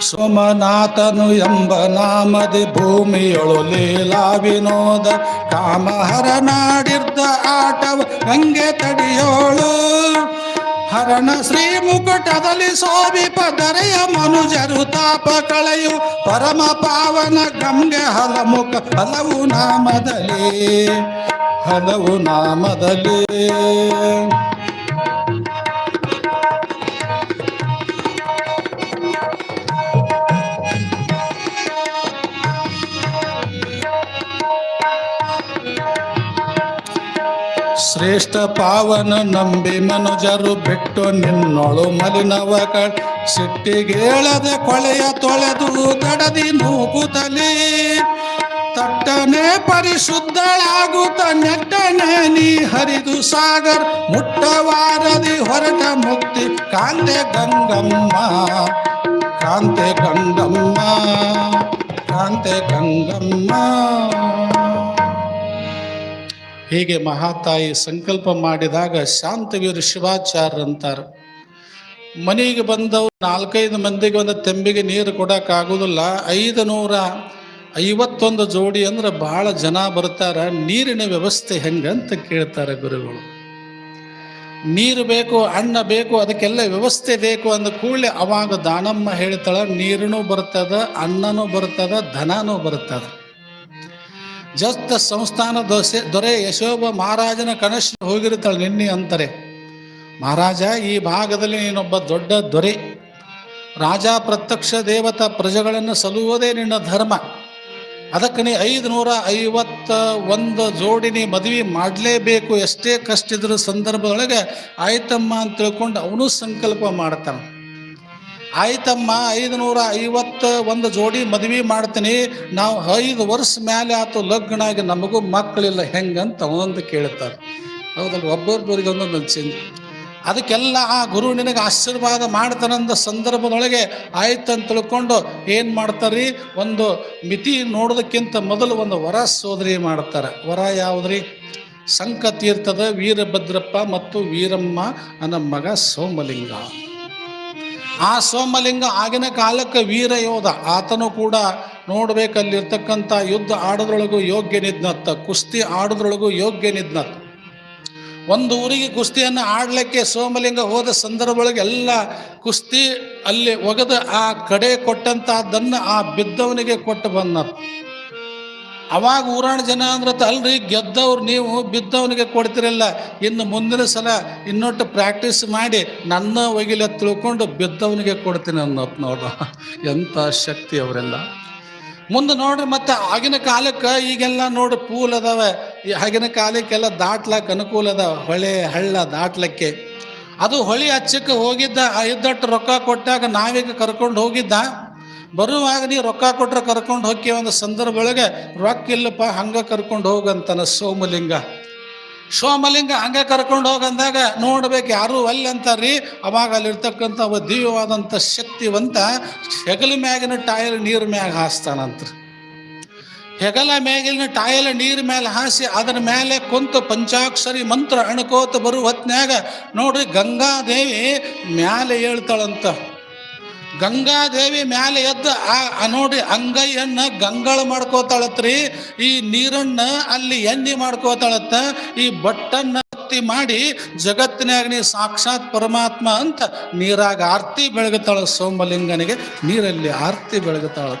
ಸೋಮನಾಥನು ಎಂಬ ನಾಮದಿ ಭೂಮಿಯೊಳು ಲೀಲಾ ವಿನೋದ ಕಾಮಹರನಾಡಿರ್ದ ಆಟವ ತಡಿಯೋಳು. ಹರಣ ಶ್ರೀ ಮುಕುಟದಲ್ಲಿ ಶೋಭಿಪ ದರೆಯ ಮನುಜರು ತಾಪ ಕಳೆಯು ಪರಮ ಪಾವನ ಗಂಗೆ ಹಲಮುಖ, ಹಲವು ನಾಮದಲ್ಲಿ ಹಲವು ನಾಮದಲ್ಲಿ. ಶ್ರೇಷ್ಠ ಪಾವನ ನಂಬಿ ಮನುಜರು ಬಿಟ್ಟು ನಿನ್ನೊಳು ಮಲಿನವ ಕಳ್ ಸಿಟ್ಟಿಗೇಳದೆ ಕೊಳೆಯ ತೊಳೆದು ಕಡದಿ ನೂಕುತ್ತಲೇ ತಟ್ಟನೆ ಪರಿಶುದ್ಧಳಾಗುತ್ತ ನೆಟ್ಟನೆ ನೀ ಹರಿದು ಸಾಗರ್. ಮುಟ್ಟವಾರದಿ ಹೊರಟ ಮುಕ್ತಿ ಕಾಂತೆ ಗಂಗಮ್ಮ. ಕಾಂತೆ ಗಂಗಮ್ಮ. ಕಾಂತೆ ಗಂಗಮ್ಮ. ಹೀಗೆ ಮಹಾತಾಯಿ ಸಂಕಲ್ಪ ಮಾಡಿದಾಗ ಶಾಂತವೀರ ಶಿವಾಚಾರ್ಯ ಅಂತಾರೆ. ಮನೆಗೆ ಬಂದವರು ನಾಲ್ಕೈದು ಮಂದಿಗೆ ಒಂದು ತೆಂಬಿಗೆ ನೀರು ಕೊಡೋಕ್ಕಾಗೋದಿಲ್ಲ. ಐದು ನೂರ ಐವತ್ತೊಂದು ಜೋಡಿ ಅಂದ್ರೆ ಭಾಳ ಜನ ಬರ್ತಾರೆ. ನೀರಿನ ವ್ಯವಸ್ಥೆ ಹೆಂಗೆ ಅಂತ ಕೇಳ್ತಾರೆ ಗುರುಗಳು. ನೀರು ಬೇಕು ಅಣ್ಣ ಬೇಕು, ಅದಕ್ಕೆಲ್ಲ ವ್ಯವಸ್ಥೆ ಬೇಕು ಅಂದ ಕೂಡಲೆ ಅವಾಗ ದಾನಮ್ಮ ಹೇಳ್ತಾಳೆ, ನೀರನೂ ಬರ್ತದೆ, ಅನ್ನನೂ ಬರ್ತದೆ, ಧನನೂ ಬರ್ತದ. ಜಸ್ಟ್ ಸಂಸ್ಥಾನ ದೊಸೆ ದೊರೆ ಯಶೋಭ ಮಹಾರಾಜನ ಕನಸು ಹೋಗಿರುತ್ತಾಳೆ ನಿನ್ನೆ ಅಂತಾರೆ. ಮಹಾರಾಜ, ಈ ಭಾಗದಲ್ಲಿ ನೀನೊಬ್ಬ ದೊಡ್ಡ ದೊರೆ. ರಾಜ ಪ್ರತ್ಯಕ್ಷ ದೇವತಾ ಪ್ರಜೆಗಳನ್ನು ಸಲ್ಲುವುದೇ ನಿನ್ನ ಧರ್ಮ. ಅದಕ್ಕೆ ನೀ ಐದು ನೂರ ಐವತ್ತ ಒಂದು ಜೋಡಿ ನೀ ಮದುವೆ ಮಾಡಲೇಬೇಕು. ಎಷ್ಟೇ ಕಷ್ಟ ಇದ್ರ ಸಂದರ್ಭದೊಳಗೆ ಆಯ್ತಮ್ಮ ಅಂತ ತಿಳ್ಕೊಂಡು ಅವನು ಸಂಕಲ್ಪ ಮಾಡ್ತಾನೆ. ಆಯ್ತಮ್ಮ ಐದು ನೂರ ಐವತ್ತ ಒಂದು ಜೋಡಿ ಮದ್ವೆ ಮಾಡ್ತೀನಿ. ನಾವು ಐದು ವರ್ಷ ಮೇಲೆ ಆತು ಲಗ್ನ ಆಗಿ ನಮಗೂ ಮಕ್ಕಳಿಲ್ಲ, ಹೆಂಗಂತ ಒಂದು ಕೇಳ್ತಾರೆ. ಹೌದಲ್ಲ ಒಬ್ಬೊಬ್ಬರಿಗೆ ಒಂದೊಂದು ಚಿಂತೆ ಅದಕ್ಕೆಲ್ಲ ಆ ಗುರು ನಿನಗೆ ಆಶೀರ್ವಾದ ಮಾಡ್ತಾನಂದ ಸಂದರ್ಭದೊಳಗೆ ಆಯ್ತಂತ ತಿಳ್ಕೊಂಡು ಏನು ಮಾಡ್ತಾರ್ರಿ ಒಂದು ಮಿತಿ ನೋಡೋದಕ್ಕಿಂತ ಮೊದಲು ಒಂದು ವರ ಸೋದರಿ ಮಾಡ್ತಾರೆ. ವರ ಯಾವುದ್ರಿ? ಸಂಕ ತೀರ್ಥದ ವೀರಭದ್ರಪ್ಪ ಮತ್ತು ವೀರಮ್ಮ ನನ್ನ ಮಗ ಸೋಮಲಿಂಗ. ಆ ಸೋಮಲಿಂಗ ಆಗಿನ ಕಾಲಕ್ಕೆ ವೀರ ಯೋಧ. ಆತನು ಕೂಡ ನೋಡ್ಬೇಕಲ್ಲಿರ್ತಕ್ಕಂಥ ಯುದ್ಧ ಆಡೋದ್ರೊಳಗೂ ಯೋಗ್ಯನಿದ್ನತ್ತ ಕುಸ್ತಿ ಆಡೋದ್ರೊಳಗೂ ಯೋಗ್ಯನಿದ್ನತ್ತ ಒಂದು ಊರಿಗೆ ಕುಸ್ತಿಯನ್ನು ಆಡಲಿಕ್ಕೆ ಸೋಮಲಿಂಗ ಹೋದ ಸಂದರ್ಭದೊಳಗೆ ಎಲ್ಲ ಕುಸ್ತಿ ಅಲ್ಲಿ ಒಗೆದು ಆ ಕಡೆ ಕೊಟ್ಟಂತಹದ್ದನ್ನು ಆ ಬಿದ್ದವನಿಗೆ ಕೊಟ್ಟು ಬಂದ ಅವಾಗ ಊರಾಣ ಜನ ಅಂದ್ರೆ ಅಲ್ರಿ, ಗೆದ್ದವ್ರು ನೀವು, ಬಿದ್ದವನಿಗೆ ಕೊಡ್ತಿರಲ್ಲ. ಇನ್ನು ಮುಂದಿನ ಸಲ ಇನ್ನೊಟ್ಟು ಪ್ರಾಕ್ಟೀಸ್ ಮಾಡಿ ನನ್ನ ಒಗಿಲೆ ತಿಳ್ಕೊಂಡು ಬಿದ್ದವನಿಗೆ ಕೊಡ್ತೀನಿ ಅನ್ನೋದು ನೋಡು ಎಂಥ ಶಕ್ತಿ ಅವರೆಲ್ಲ. ಮುಂದೆ ನೋಡ್ರಿ ಮತ್ತೆ ಆಗಿನ ಕಾಲಕ್ಕೆ ಈಗೆಲ್ಲ ನೋಡಿ ಪೂಲ್ ಅದಾವೆ. ಈ ಆಗಿನ ಕಾಲಕ್ಕೆಲ್ಲ ದಾಟ್ಲಕ್ಕೆ ಅನುಕೂಲ ಅದಾವ. ಹೊಳೆ ಹಳ್ಳ ದಾಟ್ಲಕ್ಕೆ. ಅದು ಹೊಳಿ ಹಚ್ಚಕ್ಕೆ ಹೋಗಿದ್ದ ಇದ್ದಟ್ಟು ರೊಕ್ಕ ಕೊಟ್ಟಾಗ ನಾವೀಗ ಕರ್ಕೊಂಡು ಹೋಗಿದ್ದ. ಬರುವಾಗ ನೀ ರೊಕ್ಕ ಕೊಟ್ರೆ ಕರ್ಕೊಂಡು ಹೋಗಿ ಒಂದು ಸಂದರ್ಭ ಒಳಗೆ ರೊಕ್ಕ ಇಲ್ಲಪ್ಪ, ಹಂಗೆ ಕರ್ಕೊಂಡು ಹೋಗಂತಾನ ಸೋಮಲಿಂಗ. ಸೋಮಲಿಂಗ ಹಂಗೆ ಕರ್ಕೊಂಡು ಹೋಗಂದಾಗ ನೋಡ್ಬೇಕು ಯಾರು ಅಲ್ಲಿ ಅಂತಾರ್ರಿ, ಅವಾಗ ಅಲ್ಲಿರ್ತಕ್ಕಂಥ ಒಬ್ಬ ದಿವ್ಯವಾದಂಥ ಶಕ್ತಿವಂತ ಹೆಗಲ ಮ್ಯಾಗಿನ ಟೈರ್ ನೀರು ಮ್ಯಾಗ ಹಾಸ್ತಾನಂತ್ರಿ. ಹೆಗಲ ಮ್ಯಾಗಿನ ಟಾಯಲ ನೀರ್ ಮೇಲೆ ಹಾಸಿ ಅದರ ಮೇಲೆ ಕುಂತು ಪಂಚಾಕ್ಷರಿ ಮಂತ್ರ ಅಣಕೋತ ಬರುವ ಹೊತ್ನ್ಯಾಗ ನೋಡ್ರಿ ಗಂಗಾದೇವಿ ಮ್ಯಾಲೆ ಹೇಳ್ತಾಳಂತ ಗಂಗಾದೇವಿ ಮ್ಯಾಲೆ ಎದ್ದು ಆ ನೋಡಿ ಅಂಗೈಯನ್ನ ಗಂಗಳ ಮಾಡ್ಕೋತಾಳತ್ರಿ, ಈ ನೀರನ್ನ ಅಲ್ಲಿ ಎಣ್ಣೆ ಮಾಡ್ಕೋತಾಳತ್ತ, ಈ ಬಟ್ಟನ್ನ ಮಾಡಿ ಜಗತ್ತಿನಾಗ ನೀ ಸಾಕ್ಷಾತ್ ಪರಮಾತ್ಮ ಅಂತ ನೀರಾಗ ಆರ್ತಿ ಬೆಳಗುತ್ತಾಳ ಸೋಮಲಿಂಗನಿಗೆ, ನೀರಲ್ಲಿ ಆರ್ತಿ ಬೆಳಗುತ್ತಾಳ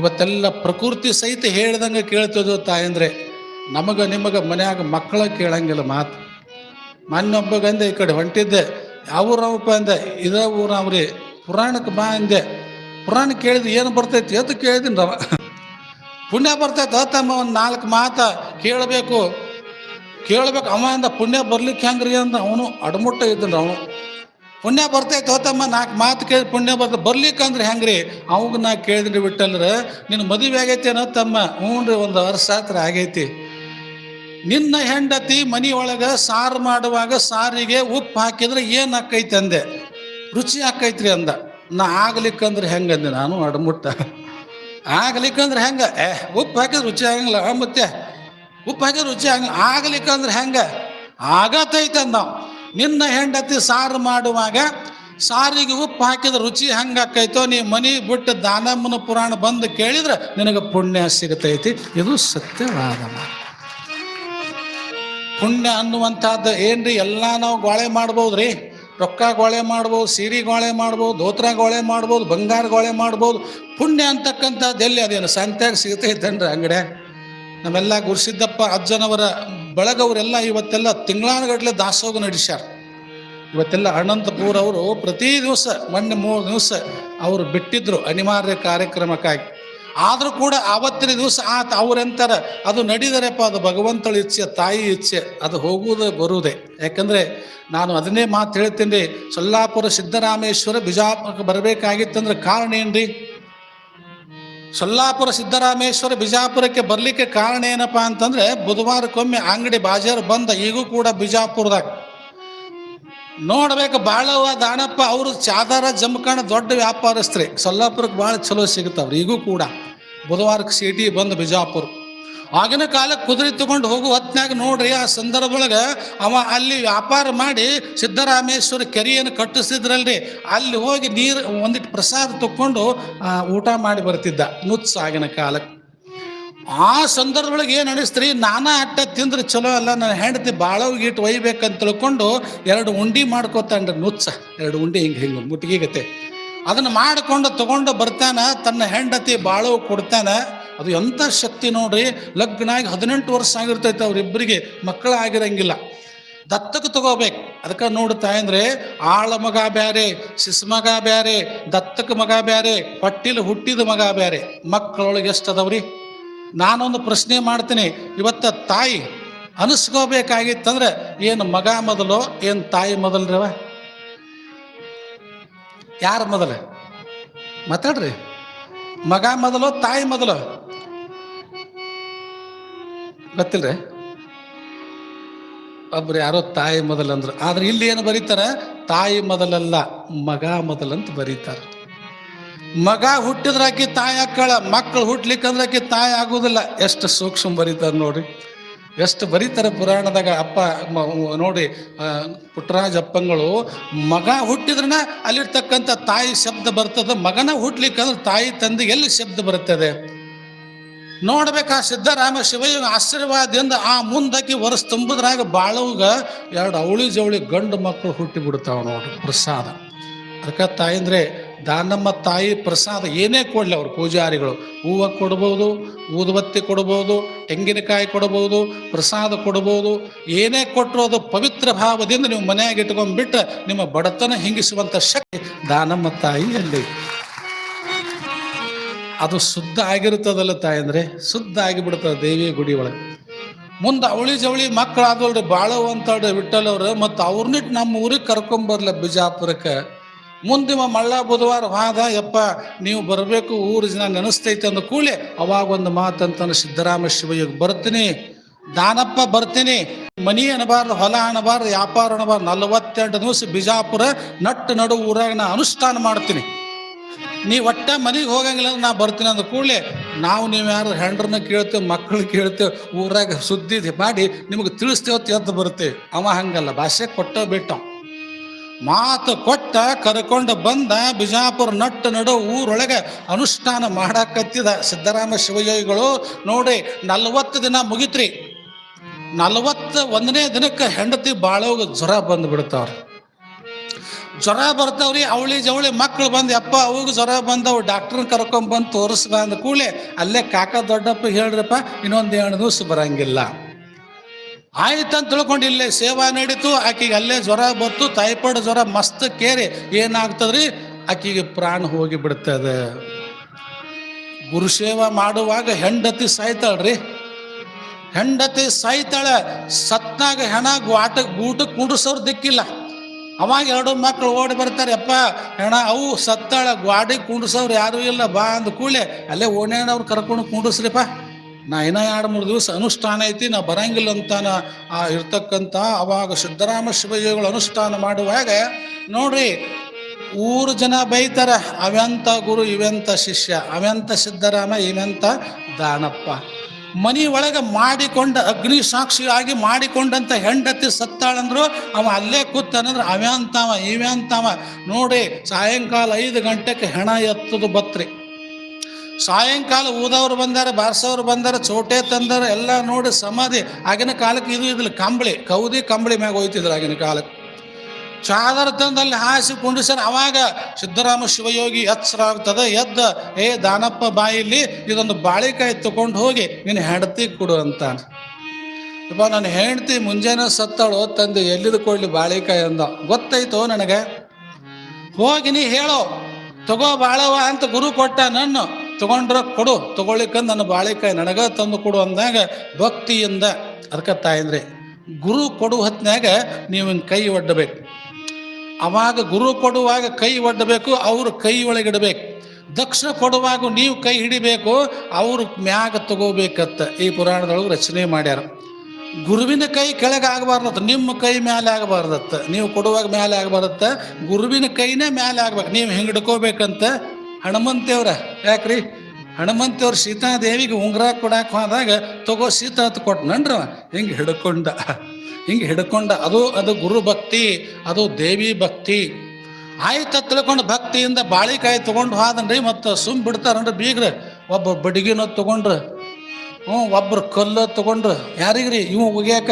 ಇವತ್ತೆಲ್ಲ ಪ್ರಕೃತಿ ಸಹಿತ ಹೇಳ್ದಂಗೆ ಕೇಳ್ತದ ತಾಯಂದ್ರೆ, ನಮಗೆ ನಿಮಗೆ ಮನ್ಯಾಗ ಮಕ್ಕಳ ಕೇಳಂಗಿಲ್ಲ ಮಾತು. ಮೊನ್ನೊಬ್ಬ ಗಂದೆ ಈ ಕಡೆ ಹೊಂಟಿದ್ದೆ, ಯಾವ ಊರವಪ್ಪ ಅಂದೆ, ಇದ ಊರವ್ರಿ ಪುರಾಣಕ್ಕೆ ಬಾ ಅಂದೆ. ಪುರಾಣ ಕೇಳಿದ್ರೆ ಏನು ಬರ್ತೈತಿ? ಅದು ಕೇಳಿದೀನಿ ರವ. ಪುಣ್ಯ ಬರ್ತೈತೆ? ತಮ್ಮ ಒಂದು ನಾಲ್ಕು ಮಾತ ಕೇಳಬೇಕು. ಕೇಳಬೇಕು, ಅವ ಅಂದ, ಪುಣ್ಯ ಬರ್ಲಿಕ್ಕೆ ಹೆಂಗ್ರಿ ಅಂದ. ಅವನು ಅಡಮುಟ್ಟ ಇದ್ದನು ಅವನು. ಪುಣ್ಯ ಬರ್ತೈತೆ ಹೋತಮ್ಮ ನಾಲ್ಕು ಮಾತು ಕೇಳಿ ಪುಣ್ಯ ಬರ್ತ ಬರ್ಲಿಕ್ಕಂದ್ರೆ ಹೆಂಗ್ರಿ? ಅವಾಗ ನಾ ಕೇಳಿದ್ರಿ ಬಿಟ್ಟಲ್ರ ನಿನ್ನ ಮದುವೆ ಆಗೈತಿ ಅನ್ನೋ ತಮ್ಮ. ಹ್ಞೂ ರೀ ಒಂದು ವರ್ಷ ಹತ್ರ ಆಗೈತಿ. ನಿನ್ನ ಹೆಂಡತಿ ಮನಿ ಒಳಗೆ ಸಾರು ಮಾಡುವಾಗ ಸಾರಿಗೆ ಉಪ್ಪು ಹಾಕಿದ್ರೆ ಏನು ಅಂದೆ. ರುಚಿ ಆಕೈತ್ರಿ ಅಂದ. ನಾ ಆಗ್ಲಿಕ್ಕಂದ್ರೆ ಹೆಂಗಂದೆ ನಾನು ಅಡಮುಟ್ಟ. ಆಗ್ಲಿಕ್ಕಂದ್ರೆ ಹೆಂಗೆ? ಏ, ಉಪ್ಪು ಹಾಕಿದ್ರೆ ರುಚಿ ಆಗಂಗಿಲ್ಲ. ಮತ್ತೆ? ಉಪ್ಪು ಹಾಕಿದ್ರೆ ರುಚಿ ಆಗಂಗಿಲ್ಲ. ಆಗ್ಲಿಕ್ಕಂದ್ರೆ ಹೆಂಗೆ? ಆಗತೈತೆ ನಾವು. ನಿನ್ನ ಹೆಂಡತಿ ಸಾರು ಮಾಡುವಾಗ ಸಾರಿಗೆ ಉಪ್ಪು ಹಾಕಿದ್ರೆ ರುಚಿ ಹೆಂಗೆ ಆಕೈತೋ, ನೀ ಮನಿ ಬಿಟ್ಟು ದಾನಮ್ಮನ ಪುರಾಣ ಬಂದು ಕೇಳಿದ್ರೆ ನಿನಗೆ ಪುಣ್ಯ ಸಿಗತೈತಿ. ಇದು ಸತ್ಯವಾದ ಪುಣ್ಯ ಅನ್ನುವಂಥದ್ದು ಏನ್ರಿ? ಎಲ್ಲ ನಾವು ಗೋಳೆ ಮಾಡ್ಬೋದು ರೊಕ್ಕ ಗೋಳೆ ಮಾಡ್ಬೋದು, ಸೀರೆ ಗೋಳೆ ಮಾಡ್ಬೋದು, ಧೋತ್ರ ಗೋಳೆ ಮಾಡ್ಬೋದು, ಬಂಗಾರ ಗೋಳೆ ಮಾಡ್ಬೋದು, ಪುಣ್ಯ ಅಂತಕ್ಕಂಥದ್ದು ಎಲ್ಲಿ? ಅದೇನು ಸಂತ್ಯಾಗ ಸಿಗ್ತೈತೇನ್ರಿ ಅಂಗಡಿ ನಮ್ಮೆಲ್ಲ ಗುರುಸಿದ್ದಪ್ಪ ಅಜ್ಜನವರ ಬಳಗವರೆಲ್ಲ ಇವತ್ತೆಲ್ಲ ತಿಂಗಳಾನುಗಟ್ಲೆ ದಾಸೋಗ ನಡೆಸ್ಯಾರ. ಇವತ್ತೆಲ್ಲ ಅನಂತಪುರ ಅವರು ಪ್ರತಿ ದಿವಸ, ಮೊನ್ನೆ ಮೂರು ದಿವಸ ಅವರು ಬಿಟ್ಟಿದ್ರು ಅನಿವಾರ್ಯ ಕಾರ್ಯಕ್ರಮಕ್ಕಾಗಿ. ಆದರೂ ಕೂಡ ಆವತ್ತಿನ ದಿವಸ ಆತ ಅವರೆಂತಾರ? ಅದು ನಡೀದರಪ್ಪ, ಅದು ಭಗವಂತಳ ಇಚ್ಛೆ, ತಾಯಿ ಇಚ್ಛೆ, ಅದು ಹೋಗುವುದೇ ಬರುವುದೇ. ಯಾಕಂದರೆ ನಾನು ಅದನ್ನೇ ಮಾತು ಹೇಳ್ತೀನಿ, ಸೊಲ್ಲಾಪುರ ಸಿದ್ದರಾಮೇಶ್ವರ ಬಿಜಾಪುರಕ್ಕೆ ಬರಬೇಕಾಗಿತ್ತಂದ್ರೆ ಕಾರಣ ಏನ್ರಿ? ಸೊಲ್ಲಾಪುರ ಸಿದ್ದರಾಮೇಶ್ವರ ಬಿಜಾಪುರಕ್ಕೆ ಬರಲಿಕ್ಕೆ ಕಾರಣ ಏನಪ್ಪ ಅಂತಂದ್ರೆ, ಬುಧವಾರಕ್ಕೊಮ್ಮೆ ಅಂಗಡಿ ಬಾಜಾರು ಬಂದ, ಈಗೂ ಕೂಡ ಬಿಜಾಪುರದಾಗ. ನೋಡ್ಬೇಕು, ಬಾಳವ್ವ ದಾಣಪ್ಪ, ಅವರು ಚಾದಾರ ಜಮಖಾನ ದೊಡ್ಡ ವ್ಯಾಪಾರಸ್ತ್ರಿ ಸೊಲ್ಲಾಪುರಕ್ಕೆ ಭಾಳ ಚಲೋ ಸಿಗುತ್ತವ್ರು, ಈಗೂ ಕೂಡ. ಬುಧವಾರಕ್ಕೆ ಸಿಟಿ ಬಂದು ಬಿಜಾಪುರ. ಆಗಿನ ಕಾಲಕ್ಕೆ ಕುದುರೆ ತಗೊಂಡು ಹೋಗು ಹೊತ್ನಾಗ ನೋಡ್ರಿ, ಆ ಸಂದರ್ಭದೊಳಗೆ ಅವ ಅಲ್ಲಿ ವ್ಯಾಪಾರ ಮಾಡಿ ಸಿದ್ದರಾಮೇಶ್ವರ ಕೆರೆಯನ್ನು ಕಟ್ಟಿಸಿದ್ರಲ್ರಿ. ಅಲ್ಲಿ ಹೋಗಿ ನೀರು ಒಂದಿಟ್ಟು ಪ್ರಸಾದ ತಕ್ಕೊಂಡು ಊಟ ಮಾಡಿ ಬರ್ತಿದ್ದ ನುಚ್ಚ ಆಗಿನ ಕಾಲಕ್ಕೆ. ಆ ಸಂದರ್ಭದೊಳಗೆ ಏನು ಅನಿಸ್ತ್ರಿ ನಾನಾ ಅಟ್ಟ ತಿಂದ್ರೆ ಚಲೋ ಅಲ್ಲ, ನನ್ನ ಹೆಂಡತಿ ಬಾಳವ್ಗಿಟ್ಟು ಒಯ್ಬೇಕಂತ ತಿಳ್ಕೊಂಡು ಎರಡು ಉಂಡಿ ಮಾಡ್ಕೋತಾನ್ರಿ, ನುಚ್ಚ. ಎರಡು ಉಂಡಿ ಹಿಂಗೆ ಹಿಂಗೆ ಮುಟ್ಟಿಗೆಗತ್ತೆ ಅದನ್ನು ಮಾಡಿಕೊಂಡು ತಗೊಂಡು ಬರ್ತಾನೆ, ತನ್ನ ಹೆಂಡತಿ ಭಾಳ ಕೊಡ್ತಾನೆ. ಅದು ಎಂಥ ಶಕ್ತಿ ನೋಡ್ರಿ ಲಗ್ನ ಆಗಿ ಹದಿನೆಂಟು ವರ್ಷ ಆಗಿರ್ತೈತೆ ಅವ್ರಿಬ್ಬರಿಗೆ ಮಕ್ಕಳ ಆಗಿರಂಗಿಲ್ಲ ದತ್ತಕ್ಕೆ ತಗೋಬೇಕು. ಅದಕ್ಕೆ ನೋಡ್ತಾ ಅಂದ್ರೆ ಆಳ ಮಗ ಬ್ಯಾರೆ ಶಿಸ್ಮಗ ಬ್ಯಾರೆ ದತ್ತಕ್ಕೆ ಮಗ ಬ್ಯಾರೆ, ಪಟ್ಟಿಲು ಹುಟ್ಟಿದ ಮಗ ಬ್ಯಾರೆ. ಮಕ್ಕಳೊಳಗೆ ಎಷ್ಟು ಅದಾವ್ರಿ? ನಾನೊಂದು ಪ್ರಶ್ನೆ ಮಾಡ್ತೀನಿ. ಇವತ್ತ ತಾಯಿ ಅನಿಸ್ಕೋಬೇಕಾಗಿತ್ತಂದ್ರೆ ಏನು ಮಗ ಮೊದಲು, ಏನು ತಾಯಿ ಮೊದಲ್ರವ ಯಾರ ಮೊದಲ? ಮಾತಾಡ್ರಿ. ಮಗ ಮೊದಲು, ತಾಯಿ ಮೊದಲು? ಗೊತ್ತಿಲ್ರಿ. ಒಬ್ರು ಯಾರೋ ತಾಯಿ ಮೊದಲಂದ್ರು. ಆದ್ರೆ ಇಲ್ಲಿ ಏನು ಬರೀತಾರೆ? ತಾಯಿ ಮೊದಲಲ್ಲ, ಮಗ ಮೊದಲಂತ ಬರೀತಾರ. ಮಗ ಹುಟ್ಟಿದ್ರಾಕಿ ತಾಯಿ ಹಾಕಳ ಮಕ್ಕಳು ಹುಟ್ಲಿಕ್ಕಂದ್ರೆ ಆಕಿ ತಾಯಿ ಆಗೋದಿಲ್ಲ ಎಷ್ಟು ಸೂಕ್ಷ್ಮ ಬರೀತಾರ ನೋಡಿ. ಎಷ್ಟು ಬರೀತಾರೆ ಪುರಾಣದಾಗ ಅಪ್ಪ ನೋಡಿ ಪುಟ್ಟರಾಜ ಅಪ್ಪಂಗಳು, ಮಗ ಹುಟ್ಟಿದ್ರನ ಅಲ್ಲಿರ್ತಕ್ಕಂಥ ತಾಯಿ ಶಬ್ದ ಬರ್ತದೆ, ಮಗನ ಹುಟ್ಲಿಕ್ಕಂದ್ರೆ ತಾಯಿ ತಂದೆ ಎಲ್ಲಿ ಶಬ್ದ ಬರ್ತದೆ? ನೋಡ್ಬೇಕು ಸಿದ್ದರಾಮ ಶಿವಯ್ಯ ಆಶೀರ್ವಾದದಿಂದ ಆ ಮುಂದಕ್ಕೆ ವರ್ಷ ತುಂಬಿದ್ರಾಗ ಬಾಳವ್ಗ ಎರಡು ಅವಳಿ ಜವಳಿ ಗಂಡು ಮಕ್ಕಳು ಹುಟ್ಟಿ ಬಿಡ್ತಾವ ನೋಡ್ರಿ ಪ್ರಸಾದ. ಅದಕ್ಕೆ ತಾಯಿಂದ್ರೆ ದಾನಮ್ಮ ತಾಯಿ ಪ್ರಸಾದ ಏನೇ ಕೊಡಲಿ ಅವ್ರು ಪೂಜಾರಿಗಳು. ಹೂವು ಕೊಡ್ಬೋದು, ಊದುಬತ್ತಿ ಕೊಡ್ಬೋದು, ತೆಂಗಿನಕಾಯಿ ಕೊಡ್ಬೋದು, ಪ್ರಸಾದ ಕೊಡ್ಬೋದು. ಏನೇ ಕೊಟ್ಟರು ಅದು ಪವಿತ್ರ ಭಾವದಿಂದ ನೀವು ಮನೆಯಾಗಿ ಇಟ್ಕೊಂಡ್ಬಿಟ್ಟು ನಿಮ್ಮ ಬಡತನ ಹಿಂಗಿಸುವಂಥ ಶಕ್ತಿ ದಾನಮ್ಮ ತಾಯಿಯಲ್ಲಿ. ಅದು ಶುದ್ಧ ಆಗಿರ್ತದಲ್ಲ ತಾಯಿ ಅಂದರೆ ಶುದ್ಧ ಆಗಿಬಿಡ್ತದೆ ದೇವಿ ಗುಡಿ ಒಳಗೆ. ಮುಂದೆ ಅವಳಿ ಜವಳಿ ಮಕ್ಕಳಾದವಲ್ರಿ ಬಾಳವು ಅಂತ ವಿಠಲ್ ಅವ್ರು, ಮತ್ತು ಅವ್ರನ್ನಿಟ್ಟು ನಮ್ಮ ಊರಿಗೆ ಕರ್ಕೊಂಬರ್ಲ ಬಿಜಾಪುರಕ್ಕೆ. ಮುಂದೆ ಇವ ಮಳ್ಳ ಬುಧವಾರ ವಾದ, ಯಪ್ಪ, ನೀವು ಬರಬೇಕು, ಊರು ಜನ ನೆನೆಸ್ತೈತೆ ಅಂದ ಕೂಡಲೇ ಅವಾಗ ಒಂದು ಮಾತಂತಾನೆ ಸಿದ್ದರಾಮ ಶಿವಯ್ಯಗೆ ಬರ್ತೀನಿ, ದಾನಪ್ಪ ಬರ್ತೀನಿ, ಮನಿ ಅನ್ನಬಾರ್ದು ಹೊಲ ಅನ್ನಬಾರ್ದು ವ್ಯಾಪಾರ ಅನ್ನಬಾರ್ದು ನಲವತ್ತೆಂಟು ದಿವಸ ಬಿಜಾಪುರ ನಟ್ಟು ನಡು ಊರಾಗ ನಾ ಅನುಷ್ಠಾನ ಮಾಡ್ತೀನಿ. ನೀ ಒಟ್ಟ ಮನೆಗೆ ಹೋಗಂಗಿಲ್ಲ ಅಂದ್ರೆ ನಾ ಬರ್ತೀನಿ ಅಂದ ಕೂಡಲೇ ನಾವು ನೀವು ಯಾರು ಹೆಂಡ್ರನ್ನ ಕೇಳ್ತೇವೆ ಮಕ್ಕಳು ಕೇಳ್ತೇವೆ, ಊರಾಗ ಸುದ್ದಿ ಮಾಡಿ ನಿಮಗೆ ತಿಳಿಸ್ತೇವೆ ಎದ್ದು ಬರ್ತೇವೆ ಅವ ಹಂಗಲ್ಲ, ಭಾಷೆ ಕೊಟ್ಟ ಬಿಟ್ಟ ಮಾತು ಕೊಟ್ಟ ಕರ್ಕೊಂಡು ಬಂದ ಬಿಜಾಪುರ ನಟ್ಟು ನಡು ಊರೊಳಗೆ ಅನುಷ್ಠಾನ ಮಾಡಾಕತ್ತಿದ ಸಿದ್ದರಾಮ ಶಿವಯೋಗಿಗಳು, ನೋಡಿ ನಲ್ವತ್ತು ದಿನ ಮುಗಿತ್ರಿ. ನಲ್ವತ್ತು ಒಂದನೇ ದಿನಕ್ಕೆ ಹೆಂಡತಿ ಬಾಳೋಗ ಜ್ವರ ಬಂದು ಬಿಡ್ತಾವ್ರಿ. ಜ್ವರ ಬರ್ತಾವ್ರಿ, ಅವಳಿ ಜವಳಿ ಮಕ್ಳು ಬಂದು ಅಪ್ಪ ಅವಾಗ ಜ್ವರ ಬಂದವು ಡಾಕ್ಟ್ರನ್ನ ಕರ್ಕೊಂಡ್ ಬಂದು ತೋರಿಸ್ಬಾ ಅಂದ ಕೂಡಲೇ ಅಲ್ಲೇ ಕಾಕ ದೊಡ್ಡಪ್ಪ ಹೇಳ್ರಪ್ಪ, ಇನ್ನೊಂದು ಎರಡು ದಿವಸ ಬರಂಗಿಲ್ಲ. ಆಯ್ತಂತ ತಿಳ್ಕೊಂಡು ಇಲ್ಲೇ ಸೇವಾ ನಡೀತು, ಆಕೆಗೆ ಅಲ್ಲೇ ಜ್ವರ ಬತ್ತು ಟೈಫಾಯ್ಡ್ ಜ್ವರ ಮಸ್ತ್ ಕೇರಿ. ಏನಾಗ್ತದ್ರಿ? ಆಕೆಗೆ ಪ್ರಾಣ ಹೋಗಿ ಬಿಡ್ತದೆ. ಗುರುಸೇವಾ ಮಾಡುವಾಗ ಹೆಂಡತಿ ಸಾಯ್ತಾಳ್ರಿ? ಹೆಂಡತಿ ಸಾಯ್ತಾಳೆ, ಸತ್ನಾಗ ಹೆಣ ವಾಟಕ್ಕೆ ಗೂಟಕ್ಕೆ ಕುಂಡ್ರಸೋರು ದಿಕ್ಕಿಲ್ಲ. ಅವಾಗ ಎರಡು ಮಕ್ಕಳು ಓಡಿ ಬರ್ತಾರೆ ಅಪ್ಪ ಹೆಣ, ಅವು ಸತ್ತಾಳ ಗ್ವಾಡಿಗೆ ಕುಂಡಿಸೋರು ಯಾರೂ ಇಲ್ಲ, ಬಾ ಅಂದ ಕೂಳೆ ಅಲ್ಲೇ ಓಣೆನವ್ರು ಕರ್ಕೊಂಡು ಕುಂಡ್ರಸ್ರಿಪ್ಪ ನಾ ಇನ್ನ ಎರಡು ಮೂರು ದಿವಸ ಅನುಷ್ಠಾನ ಐತಿ, ನಾ ಬರಂಗಿಲ್ಲ ಅಂತಾನ ಆ ಇರ್ತಕ್ಕಂಥ ಅವಾಗ ಸಿದ್ದರಾಮ ಶಿವಯೋಗಿಗಳು ಅನುಷ್ಠಾನ ಮಾಡುವಾಗ ನೋಡ್ರಿ, ಊರು ಜನ ಬೈತಾರ, ಅವೆಂತ ಗುರು, ಇವೆಂತ ಶಿಷ್ಯ, ಅವೆಂತ ಸಿದ್ದರಾಮ, ಇವೆಂತ ದಾನಪ್ಪ. ಮನಿ ಒಳಗೆ ಮಾಡಿಕೊಂಡ ಅಗ್ನಿ ಸಾಕ್ಷಿಯಾಗಿ ಮಾಡಿಕೊಂಡಂತ ಹೆಂಡತಿ ಸತ್ತಾಳಂದ್ರು, ಅವ ಅಲ್ಲೇ ಕೂತಾನಂದ್ರೆ ಅವೆಂತವ, ಇವೆಂತವ. ನೋಡಿ ಸಾಯಂಕಾಲ ಐದು ಗಂಟೆಗೆ ಹೆಣ ಎತ್ತದು ಬತ್ರಿ. ಸಾಯಂಕಾಲ ಊದವ್ರು ಬಂದಾರ, ಬಾರ್ಸವ್ರು ಬಂದಾರ, ಚೋಟೆ ತಂದಾರ, ಎಲ್ಲ ನೋಡಿ ಸಮಾಧಿ. ಆಗಿನ ಕಾಲಕ್ಕೆ ಇದು ಇದಿಲ್ಲ ಕಂಬಳಿ, ಕೌದಿ ಕಂಬಳಿ ಮ್ಯಾಗ ಹೋಯ್ತಿದ್ರು ಆಗಿನ ಕಾಲಕ್ಕೆ. ಚಾದರ ತಂದು ಹಾಸಿ ಕುಂಡಿಸ್ಯಾರ, ಅವಾಗ ಸಿದ್ದರಾಮ ಶಿವಯೋಗಿ ಎಚ್ಚರಾಗ್ತದೆ ಎದ್ದ, ಏ ದಾನಪ್ಪ ಬಾಯಿಲಿ, ಇದೊಂದು ಬಾಳಿಕಾಯಿ ತಗೊಂಡು ಹೋಗಿ, ನಿನ್ನ ಹೆಂಡತಿ ಕೊಡು ಅಂತ ಇಪ್ಪ, ನನ್ನ ಹೆಂಡತಿ ಮುಂಜಾನೆ ಸತ್ತಾಳು, ತಂದು ಎಲ್ಲಿದು ಕೊಡ್ಲಿ ಬಾಳಿಕಾಯಿ ಅಂದ. ಗೊತ್ತಾಯ್ತು ನನಗೆ? ಹೋಗಿ ನೀ ಹೇಳೋ, ತಗೋ ಬಾಳವ ಅಂತ ಗುರು ಕೊಟ್ಟ ನನ್ನ. ತಗೊಂಡ್ರ ಕೊಡು ತಗೊಳ್ಳಿಕ್ಕಂದು ನನ್ನ ಬಾಳೆಕಾಯಿ ನನಗ ತಂದು ಕೊಡು ಅಂದಾಗ ಭಕ್ತಿಯಿಂದ. ಅದಕ್ಕೆ ತಾಯಂದ್ರೆ, ಗುರು ಕೊಡುವ ಹೊತ್ನ್ಯಾಗ ನೀವು ಕೈ ಒಡ್ಡಬೇಕು. ಅವಾಗ ಗುರು ಕೊಡುವಾಗ ಕೈ ಒಡ್ಡಬೇಕು, ಅವ್ರ ಕೈ ಒಳಗಿಡಬೇಕು ದಕ್ಷಿಣ ಕೊಡುವಾಗ ನೀವು ಕೈ ಹಿಡಿಬೇಕು, ಅವ್ರ ಮ್ಯಾಗ ತಗೋಬೇಕತ್ತ ಈ ಪುರಾಣದೊಳಗೆ ರಚನೆ ಮಾಡ್ಯಾರ. ಗುರುವಿನ ಕೈ ಕೆಳಗೆ ಆಗಬಾರ್ದತ್ತ, ನಿಮ್ಮ ಕೈ ಮೇಲೆ ಆಗಬಾರ್ದತ್ತ. ನೀವು ಕೊಡುವಾಗ ಮೇಲೆ ಆಗಬಾರ್ದತ್ತ, ಗುರುವಿನ ಕೈನೇ ಮೇಲೆ ಆಗ್ಬೇಕು. ನೀವು ಹೆಂಗೆ ಹಿಡ್ಕೋಬೇಕಂತ ಹನುಮಂತೇವ್ರ ಯಾಕ್ರಿ? ಹನುಮಂತೇವ್ರ ಸೀತಾದೇವಿಗೆ ಉಂಗುರ ಕೊಡಕ್ಕೆ ಹೋದಾಗ, ತಗೋ ಸೀತಾ ಅಂತ ಕೊಟ್ಟನನ್ರವ ಹಿಂಗೆ ಹಿಡ್ಕೊಂಡ. ಹಿಂಗೆ ಹಿಡ್ಕೊಂಡ, ಅದು ಅದು ಗುರು ಭಕ್ತಿ, ಅದು ದೇವಿ ಭಕ್ತಿ. ಆಯ್ತ ತಿಳ್ಕೊಂಡು ಭಕ್ತಿಯಿಂದ ಬಾಳಿಕಾಯಿ ತೊಗೊಂಡು ಹೋದನ್ರಿ, ಮತ್ತು ಸುಮ್ ಬಿಡ್ತಾರನ್ರಿ ಬೀಗ್ರ. ಒಬ್ಬ ಬಡಿಗಿನ ತೊಗೊಂಡ್ರು ಹ್ಞೂ ಒಬ್ಬರು ಕಲ್ಲು ತೊಗೊಂಡ್ರು. ಯಾರಿಗ್ರಿ ಇವು ಒಗ್ಯಾಕ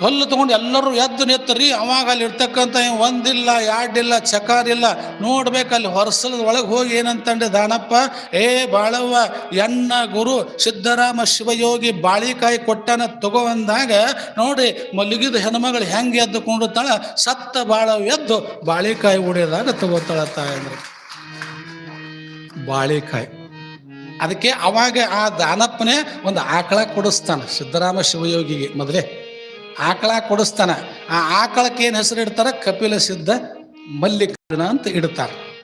ಕಲ್ಲು ತಗೊಂಡು ಎಲ್ಲರೂ ಎದ್ದು ನಿತ್ತರಿ ಅವಾಗ ಅಲ್ಲಿ ಇರ್ತಕ್ಕಂಥ ಒಂದಿಲ್ಲ ಎರಡಿಲ್ಲ ಚಕಾರಿಲ್ಲ, ನೋಡ್ಬೇಕು ಅಲ್ಲಿ ಹೊರಸಲದ ಒಳಗೆ ಹೋಗಿ ಏನಂತಂಡೆ ದಾನಪ್ಪ, ಏ ಬಾಳವ್ವ, ಎಣ್ಣ ಗುರು, ಸಿದ್ದರಾಮ ಶಿವಯೋಗಿ ಬಾಳಿಕಾಯಿ ಕೊಟ್ಟನ ತಗೋ ಅಂದಾಗ, ನೋಡಿ, ಮಲಗಿದ ಹೆಣ್ಮಗಳು ಹೆಂಗೆ ಎದ್ದು ಕೊಂಡಿರ್ತಾಳ ಸತ್ತ ಬಾಳವ್ ಎದ್ದು ಬಾಳಿಕಾಯಿ ಉಡಿಯೋದಾಗ ತಗೋತಾಳ ತಾಯಂದ್ರೆ. ಬಾಳಿಕಾಯಿ. ಅದಕ್ಕೆ ಅವಾಗ ಆ ದಾನಪ್ಪನೇ ಒಂದು ಆಕಳ ಕೊಡಿಸ್ತಾನೆ, ಸಿದ್ದರಾಮ ಶಿವಯೋಗಿಗೆ. ಮೊದಲೇ ಆಕಳ ಕೊಡಿಸ್ತಾನ. ಆ ಆಕಳಕ್ಕೆ ಏನು ಹೆಸರು ಇಡ್ತಾರ? ಕಪಿಲ ಸಿದ್ಧ ಮಲ್ಲಿಕಾರ್ಜುನ ಅಂತ ಇಡ್ತಾರೆ.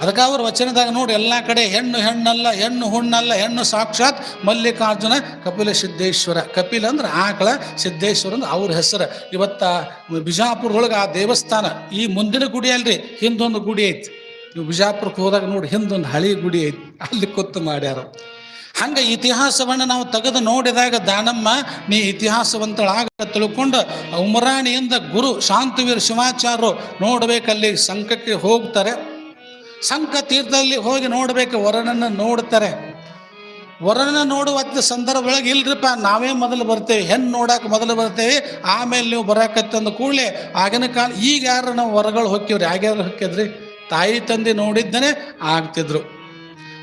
ಅದಕ್ಕೆ ಅವ್ರ ವಚನದಾಗ ನೋಡಿ, ಎಲ್ಲ ಕಡೆ ಹೆಣ್ಣು ಹೆಣ್ಣಲ್ಲ, ಹೆಣ್ಣು ಹುಣ್ಣಲ್ಲ, ಹೆಣ್ಣು ಸಾಕ್ಷಾತ್ ಮಲ್ಲಿಕಾರ್ಜುನ, ಕಪಿಲ ಸಿದ್ದೇಶ್ವರ. ಕಪಿಲ ಅಂದ್ರೆ ಆಕಳ, ಸಿದ್ದೇಶ್ವರ ಅಂದ್ರೆ ಅವ್ರ ಹೆಸರು. ಇವತ್ತ ಬಿಜಾಪುರದೊಳಗೆ ಆ ದೇವಸ್ಥಾನ ಈ ಮುಂದಿನ ಗುಡಿ ಅಲ್ರಿ, ಹಿಂದೊಂದು ಗುಡಿ ಐತಿ. ನೀವು ಬಿಜಾಪುರಕ್ಕೆ ಹೋದಾಗ ನೋಡಿ, ಹಿಂದೊಂದು ಹಳಿ ಗುಡಿ ಐತಿ. ಅಲ್ಲಿ ಕೊತ್ತು ಮಾಡ್ಯಾರ ಹಂಗೆ ಇತಿಹಾಸವನ್ನು ನಾವು ತೆಗೆದು ನೋಡಿದಾಗ ದಾನಮ್ಮ, ನೀ ಇತಿಹಾಸವಂತಳಾಗ ತಿಳ್ಕೊಂಡು ಉಮರಾಣಿಯಿಂದ ಗುರು ಶಾಂತವೀರ ಶಿವಾಚಾರ್ಯರು ನೋಡ್ಬೇಕಲ್ಲಿ ಸಂಕಕ್ಕೆ ಹೋಗ್ತಾರೆ. ಸಂಕ ತೀರ್ಥದಲ್ಲಿ ಹೋಗಿ ನೋಡ್ಬೇಕು ವರನನ್ನು ನೋಡ್ತಾರೆ. ವರನ ನೋಡುವ ಸಂದರ್ಭದೊಳಗೆ ಇಲ್ರಿಪ್ಪ, ನಾವೇ ಮೊದಲು ಬರ್ತೇವೆ, ಹೆಣ್ಣು ನೋಡಕ್ಕೆ ಮೊದಲು ಬರ್ತೇವೆ, ಆಮೇಲೆ ನೀವು ಬರಕತ್ತಂದ ಕೂಡಲೇ ಆಗಿನ ಕಾಲ ಈಗ ಯಾರು ನಾವು ಹೊರಗಳು ಹೊಕ್ಕಿವ್ರಿ? ಆಗ್ಯಾರು ಹೊಕ್ಕಿದ್ರಿ? ತಾಯಿ ತಂದೆ ನೋಡಿದ್ದನೇ ಆಗ್ತಿದ್ರು.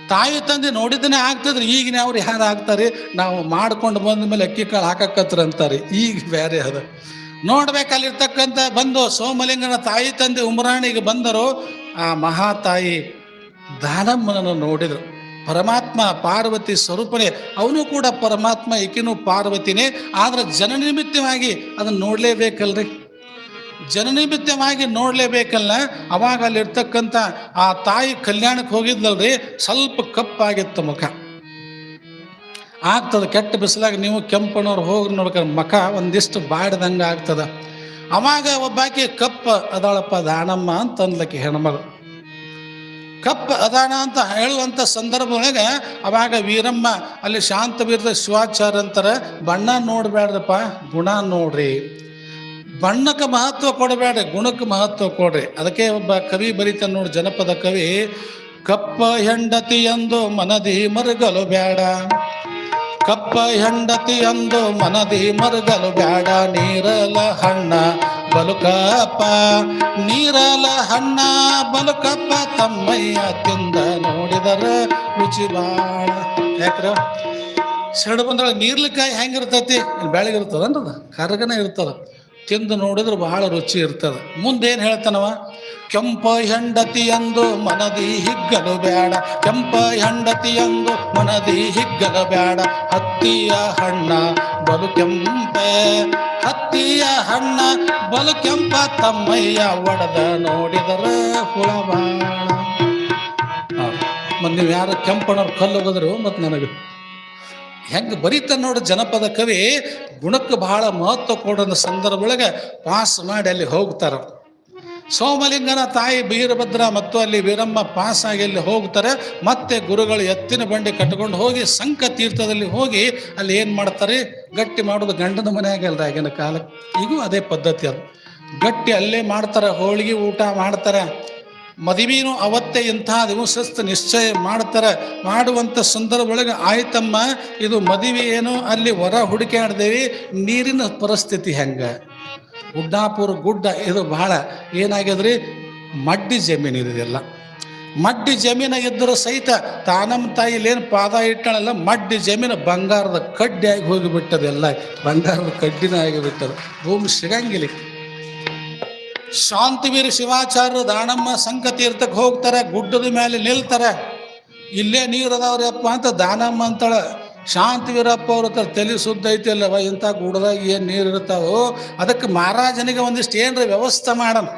ತಾಯಿ ತಂದೆ ನೋಡಿದನೇ ಆಗ್ತದ್ರಿ ಈಗಿನ ಅವ್ರು ಯಾರು ಆಗ್ತಾರೆ? ನಾವು ಮಾಡ್ಕೊಂಡು ಬಂದ ಮೇಲೆ ಅಕ್ಕಿ ಕಾಳು ಹಾಕಕ್ಕತ್ರ ಅಂತಾರೆ. ಈಗ ಬೇರೆ ಅದ. ನೋಡ್ಬೇಕಲ್ಲಿರ್ತಕ್ಕಂಥ ಬಂದು ಸೋಮಲಿಂಗನ ತಾಯಿ ತಂದೆ ಉಮರಾಣಿಗೆ ಬಂದರು. ಆ ಮಹಾತಾಯಿ ದಾನಮ್ಮನನ್ನು ನೋಡಿದರು. ಪರಮಾತ್ಮ ಪಾರ್ವತಿ ಸ್ವರೂಪನೇ. ಅವನು ಕೂಡ ಪರಮಾತ್ಮ, ಈಕಿನೂ ಪಾರ್ವತಿನೇ. ಆದ್ರೆ ಜನನಿಮಿತ್ತವಾಗಿ ಅದನ್ನು ನೋಡಲೇಬೇಕಲ್ರಿ? ಜನನಿಮಿತ್ತವಾಗಿ ನೋಡಲೇಬೇಕಲ್ಲ ಅವಾಗ ಅಲ್ಲಿರ್ತಕ್ಕಂಥ ಆ ತಾಯಿ ಕಲ್ಯಾಣಕ್ಕೆ ಹೋಗಿದ್ಲಲ್ರಿ, ಸ್ವಲ್ಪ ಕಪ್ಪಾಗಿತ್ತು ಮುಖ. ಆಗ್ತದೆ, ಕೆಟ್ಟ ಬಿಸಿಲಾಗ ನೀವು ಕೆಂಪನವ್ರು ಹೋಗಿ ನೋಡ್ಬೇಕಾದ್ರೆ ಮುಖ ಒಂದಿಷ್ಟು ಬಾಡ್ದಂಗೆ ಆಗ್ತದ. ಅವಾಗ ಒಬ್ಬಾಕಿ, ಕಪ್ಪ ಅದಾಳಪ್ಪ ದಾನಮ್ಮ ಅಂತ ಅಂದ್ಲಕ್ಕೆ ಹೆಣ್ಮಗಳು. ಕಪ್ಪ ಅದಾನ ಅಂತ ಹೇಳುವಂಥ ಸಂದರ್ಭದೊಳಗೆ ಅವಾಗ ವೀರಮ್ಮ, ಅಲ್ಲಿ ಶಾಂತವೀರದ ಶಿವಾಚಾರ ಅಂತಾರೆ ಬಣ್ಣ ನೋಡಬೇಡ್ರಪ್ಪ ಗುಣ ನೋಡ್ರಿ ಬಣ್ಣಕ್ಕೆ ಮಹತ್ವ ಕೊಡಬೇಡ, ಗುಣಕ್ಕೆ ಮಹತ್ವ ಕೊಡ್ರಿ. ಅದಕ್ಕೆ ಒಬ್ಬ ಕವಿ ಬರೀತಾನೆ ನೋಡಿ, ಜನಪದ ಕವಿ, ಕಪ್ಪ ಹೆಂಡತಿ ಎಂದು ಮನದಿ ಮರುಗಲು ಬೇಡ ಕಪ್ಪ ಹೆಂಡತಿ ಎಂದು ಮನದಿ ಮರುಗಲು ಬೇಡ ನೀರಲ ಹಣ್ಣ, ಬಲುಕಪ್ಪ. ನೀರಲ ಹಣ್ಣ, ಬಲುಕಪ್ಪ, ತಮ್ಮಯ್ಯ ತಿಂದ ನೋಡಿದರ ರುಚಿ ಬಾಳ. ಯಾಕ್ರ ಸೆರಡು ಬಂದ್ರೆ ನೀರ್ಲಿಕಾಯಿ ಹೆಂಗಿರ್ತೈತಿ? ಬೆಳಗ್ಗೆ ಇರ್ತದನ್ರದ ಕರಗನ ಇರ್ತದ. ತಿಂದು ನೋಡಿದ್ರೆ ಬಹಳ ರುಚಿ ಇರ್ತದೆ. ಮುಂದೇನು ಹೇಳ್ತಾನವ? ಕೆಂಪ ಹೆಂಡತಿ ಎಂದು ಮನದಿ ಹಿಗ್ಗಲು ಬೇಡ. ಕೆಂಪ ಹೆಂಡತಿ ಎಂದು ಮನದಿ ಹಿಗ್ಗಲು ಬೇಡ. ಹತ್ತಿಯ ಹಣ್ಣ ಬಲು ಕೆಂಪೆ. ಹತ್ತಿಯ ಹಣ್ಣ ಬಲು ಕೆಂಪ ತಮ್ಮಯ್ಯ ಒಡೆದ ನೋಡಿದರ ಹುಳ ಬಾಳ ಮತ್ತು ನೀವು ಯಾರು ಕಲ್ಲು ಹೋದ್ರು ಮತ್ತು ನನಗೆ ಹೆಂಗೆ ಬರೀತಾನೆ ನೋಡಿ ಜನಪದ ಕವಿ, ಗುಣಕ್ಕೆ ಬಹಳ ಮಹತ್ವ ಕೊಡೋ ಸಂದರ್ಭ ಒಳಗೆ ಪಾಸ್ ಮಾಡಿ ಅಲ್ಲಿ ಹೋಗ್ತಾರ. ಸೋಮಲಿಂಗನ ತಾಯಿ ಬೀರಭದ್ರ ಮತ್ತು ಅಲ್ಲಿ ವೀರಮ್ಮ ಪಾಸ್ ಆಗಿ ಅಲ್ಲಿ ಹೋಗ್ತಾರೆ. ಮತ್ತೆ ಗುರುಗಳು ಎತ್ತಿನ ಬಂಡಿ ಕಟ್ಕೊಂಡು ಹೋಗಿ ಸಂಕ ತೀರ್ಥದಲ್ಲಿ ಹೋಗಿ ಅಲ್ಲಿ ಏನು ಮಾಡ್ತಾರೆ? ಗಟ್ಟಿ ಮಾಡೋದು ಗಂಡನ ಮನೆಯಾಗಲ್ಲ ಆಗಿನ ಕಾಲಕ್ಕೆ. ಈಗೂ ಅದೇ ಪದ್ಧತಿ ಅದು. ಗಟ್ಟಿ ಅಲ್ಲೇ ಮಾಡ್ತಾರೆ, ಹೋಳಿಗೆ ಊಟ ಮಾಡ್ತಾರೆ. ಮದುವೆನೂ ಅವತ್ತೇ ಇಂತಹ ದಿವಸಸ್ಥ ನಿಶ್ಚಯ ಮಾಡ್ತಾರೆ. ಮಾಡುವಂಥ ಸಂದರ್ಭ ಒಳಗೆ ಆಯ್ತಮ್ಮ, ಇದು ಮದುವೆ ಏನು ಅಲ್ಲಿ ಹೊರ ಹುಡುಕಾಡ್ದೇವಿ ನೀರಿನ ಪರಿಸ್ಥಿತಿ ಹೆಂಗೆ? ಗುಡ್ಡಾಪುರ ಗುಡ್ಡ ಇದು ಬಹಳ ಏನಾಗ್ಯದ್ರಿ? ಮಡ್ಡಿ ಜಮೀನು ಇದೆಲ್ಲ ಮಡ್ಡಿ ಜಮೀನ ಇದ್ದರೂ ಸಹಿತ ತಾನಮ್ಮ ತಾಯಿಲೇನು ಪಾದ ಇಟ್ಟಳಲ್ಲ, ಮಡ್ಡಿ ಜಮೀನು ಬಂಗಾರದ ಕಡ್ಡಿ ಆಗಿ ಹೋಗಿಬಿಟ್ಟದೆಲ್ಲ. ಬಂಗಾರದ ಕಡ್ಡಿನ ಆಗಿಬಿಟ್ಟದು. ಭೂಮಿ ಸಿಗಂಗಿಲ್ಲ. ಶಾಂತಿವೀರ ಶಿವಾಚಾರ್ಯರು ದಾನಮ್ಮ ಸಂಕ ತೀರ್ಥಕ್ಕೆ ಹೋಗ್ತಾರೆ, ಗುಡ್ಡದ ಮೇಲೆ ನಿಲ್ತಾರೆ. ಇಲ್ಲೇ ನೀರು ಅದಾವ್ರಪ್ಪ ಅಂತ ದಾನಮ್ಮ ಅಂತಳ. ಶಾಂತಿವೀರಪ್ಪ ಅವ್ರ ಹತ್ರ ತಲೆ ಸುದ್ದ ಐತಿ ಅಲ್ಲವ, ಇಂಥ ಗುಡ್ಡದಾಗ ಏನು ನೀರು ಇರ್ತಾವೋ, ಅದಕ್ಕೆ ಮಹಾರಾಜನಿಗೆ ಒಂದಿಷ್ಟು ಏನರ ವ್ಯವಸ್ಥೆ ಮಾಡಮ್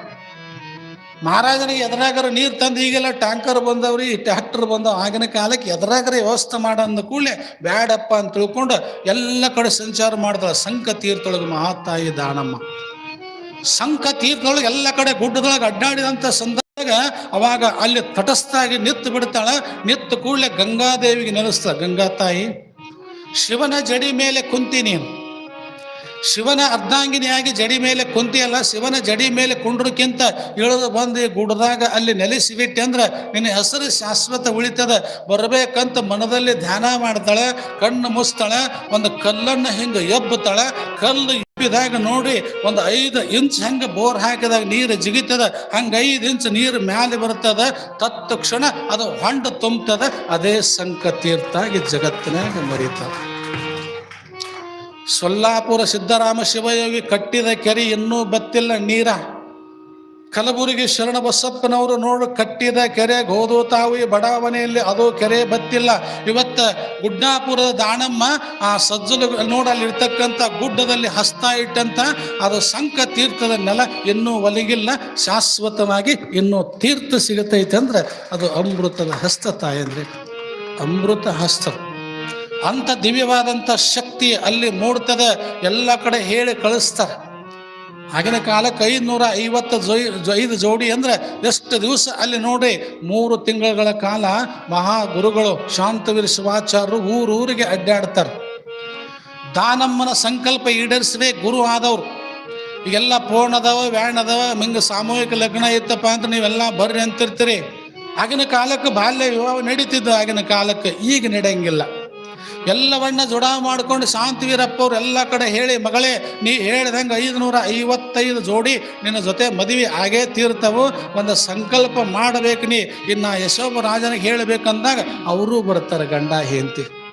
ಮಹಾರಾಜನಿಗೆ ಎದುರಾಗರ ನೀರು ತಂದು ಈಗೆಲ್ಲ ಟ್ಯಾಂಕರ್ ಬಂದವ್ರಿ, ಟ್ಯಾಕ್ಟರ್ ಬಂದವ, ಆಗಿನ ಕಾಲಕ್ಕೆ ಎದುರಾಗರ ವ್ಯವಸ್ಥೆ ಮಾಡ ಅಂದ ಕೂಡಲೇ ಬ್ಯಾಡಪ್ಪ ಅಂತ ತಿಳ್ಕೊಂಡು ಎಲ್ಲ ಕಡೆ ಸಂಚಾರ ಮಾಡ್ತಾಳೆ. ಸಂಕ ತೀರ್ಥೊಳಗೆ ಮಹಾತಾಯಿ ದಾನಮ್ಮ. ಸಂಕ ತೀರ್ಥದೊಳಗೆ ಎಲ್ಲ ಕಡೆ ಗುಡ್ಡದೊಳಗೆ ಅಡ್ಡಾಡಿದಂಥ ಸಂದರ್ಭದಾಗ ಅವಾಗ ಅಲ್ಲಿ ತಟಸ್ಥಾಗಿ ನಿತ್ತು ಬಿಡ್ತಾಳ. ನಿತ್ತು ಕೂಡಲೇ ಗಂಗಾದೇವಿಗೆ ನೆಲೆಸ್ತಾಳ ಗಂಗಾ ತಾಯಿ, ಶಿವನ ಜಡಿ ಮೇಲೆ ಕುಂತಿ ನೀನು. ಶಿವನ ಅರ್ಧಾಂಗಿನಿಯಾಗಿ ಜಡಿ ಮೇಲೆ ಕುಂತಿಯಲ್ಲ, ಶಿವನ ಜಡಿ ಮೇಲೆ ಕುಂಡ್ರಕ್ಕಿಂತ ಇಳಿದು ಬಂದು ಗುಡ್ದಾಗ ಅಲ್ಲಿ ನೆಲೆಸಿಬಿಟ್ಟೆ ಅಂದ್ರೆ ನಿನ್ನ ಹೆಸರು ಶಾಶ್ವತ ಉಳಿತದ. ಬರಬೇಕಂತ ಮನದಲ್ಲಿ ಧ್ಯಾನ ಮಾಡ್ತಾಳೆ, ಕಣ್ಣು ಮುಸ್ತಾಳೆ ಒಂದು ಕಲ್ಲನ್ನು ಹಿಂಗೆ ಎಬ್ಬುತ್ತಾಳೆ, ಕಲ್ಲು ಎಬ್ಬಿದಾಗ ನೋಡಿ ಒಂದು ಐದು ಇಂಚ್ ಹಂಗೆ ಬೋರ್ ಹಾಕಿದಾಗ ನೀರು ಜಿಗಿತದ, ಹಂಗೆ ಐದು ಇಂಚ್ ನೀರು ಮ್ಯಾಲೆ ಬರ್ತದ ತತ್ಕ್ಷಣ ಅದು ಹೊಂಡ ತುಂಬತದ, ಅದೇ ಸಂಕ ತೀರ್ಥಾಗಿ ಜಗತ್ತಿನಾಗ ಮರೀತದ. ಸೊಲ್ಲಾಪುರ ಸಿದ್ದರಾಮ ಶಿವಯೋಗಿ ಕಟ್ಟಿದ ಕೆರೆ ಇನ್ನೂ ಬತ್ತಿಲ್ಲ ನೀರ. ಕಲಬುರಗಿ ಶರಣ ಬಸಪ್ಪನವರು ನೋಡು ಕಟ್ಟಿದ ಕೆರೆ ಗೋದು ತಾವಿ ಬಡಾವಣೆಯಲ್ಲಿ ಅದು ಕೆರೆ ಬತ್ತಿಲ್ಲ. ಇವತ್ತ ಗುಡ್ಡಾಪುರದ ದಾಣಮ್ಮ ಆ ಸಜ್ಜಲು ನೋಡ ಅಲ್ಲಿ ಇರ್ತಕ್ಕಂಥ ಗುಡ್ಡದಲ್ಲಿ ಹಸ್ತ ಇಟ್ಟಂತ ಅದು ಸಂಕ ತೀರ್ಥದ ನೆಲ ಇನ್ನೂ ಒಲಿಗಿಲ್ಲ. ಶಾಶ್ವತವಾಗಿ ಇನ್ನೂ ತೀರ್ಥ ಸಿಗತೈತೆ ಅಂದ್ರೆ ಅದು ಅಮೃತದ ಹಸ್ತ ತಾಯಂದ್ರೆ. ಅಮೃತ ಹಸ್ತ. ಅಂಥ ದಿವ್ಯವಾದಂಥ ಶಕ್ತಿ ಅಲ್ಲಿ ಮೂಡ್ತದೆ. ಎಲ್ಲ ಕಡೆ ಹೇಳಿ ಕಳಿಸ್ತಾರೆ. ಆಗಿನ ಕಾಲಕ್ಕೆ ಐದುನೂರ ಐವತ್ತು ಜೊ- ಐದು ಜೋಡಿ ಅಂದ್ರೆ ಎಷ್ಟು ದಿವಸ ಅಲ್ಲಿ ನೋಡಿ, ಮೂರು ತಿಂಗಳುಗಳ ಕಾಲ ಮಹಾ ಗುರುಗಳು ಶಾಂತವೀರ ಶಿವಾಚಾರ್ಯರು ಊರೂರಿಗೆ ಅಡ್ಡಾಡ್ತಾರೆ. ದಾನಮ್ಮನ ಸಂಕಲ್ಪ ಈಡೇರಿಸದೆ ಗುರು ಆದವರು. ಈಗೆಲ್ಲ ಫೋನ್ ಅದಾವ, ವ್ಯಾನ್ ಅದಾವ ಸಾಮೂಹಿಕ ಲಗ್ನ ಇತ್ತಪ್ಪ ಅಂತ ನೀವೆಲ್ಲ ಬರ್ರಿ ಅಂತಿರ್ತೀರಿ. ಆಗಿನ ಕಾಲಕ್ಕೆ ಬಾಲ್ಯ ವಿವಾಹ ನಡೀತಿದ್ದು, ಆಗಿನ ಕಾಲಕ್ಕೆ ಈಗ ನಡೆಯಂಗಿಲ್ಲ. ಎಲ್ಲವನ್ನ ಜುಡಾ ಮಾಡ್ಕೊಂಡು ಶಾಂತಿವೀರಪ್ಪ ಅವ್ರು ಎಲ್ಲ ಕಡೆ ಹೇಳಿ, ಮಗಳೇ, ನೀ ಹೇಳ್ದಂಗೆ ಐದುನೂರ ಐವತ್ತೈದು ಜೋಡಿ ನಿನ್ನ ಜೊತೆ ಮದುವೆ ಆಗೇ ತೀರ್ತವು. ಒಂದು ಸಂಕಲ್ಪ ಮಾಡಬೇಕು ನೀ. ಇನ್ನು ಯಶೋಬ ರಾಜನಿಗೆ ಹೇಳಬೇಕಂದಾಗ ಅವರೂ ಬರ್ತಾರೆ ಗಂಡ, ಹೆಂಡತಿ.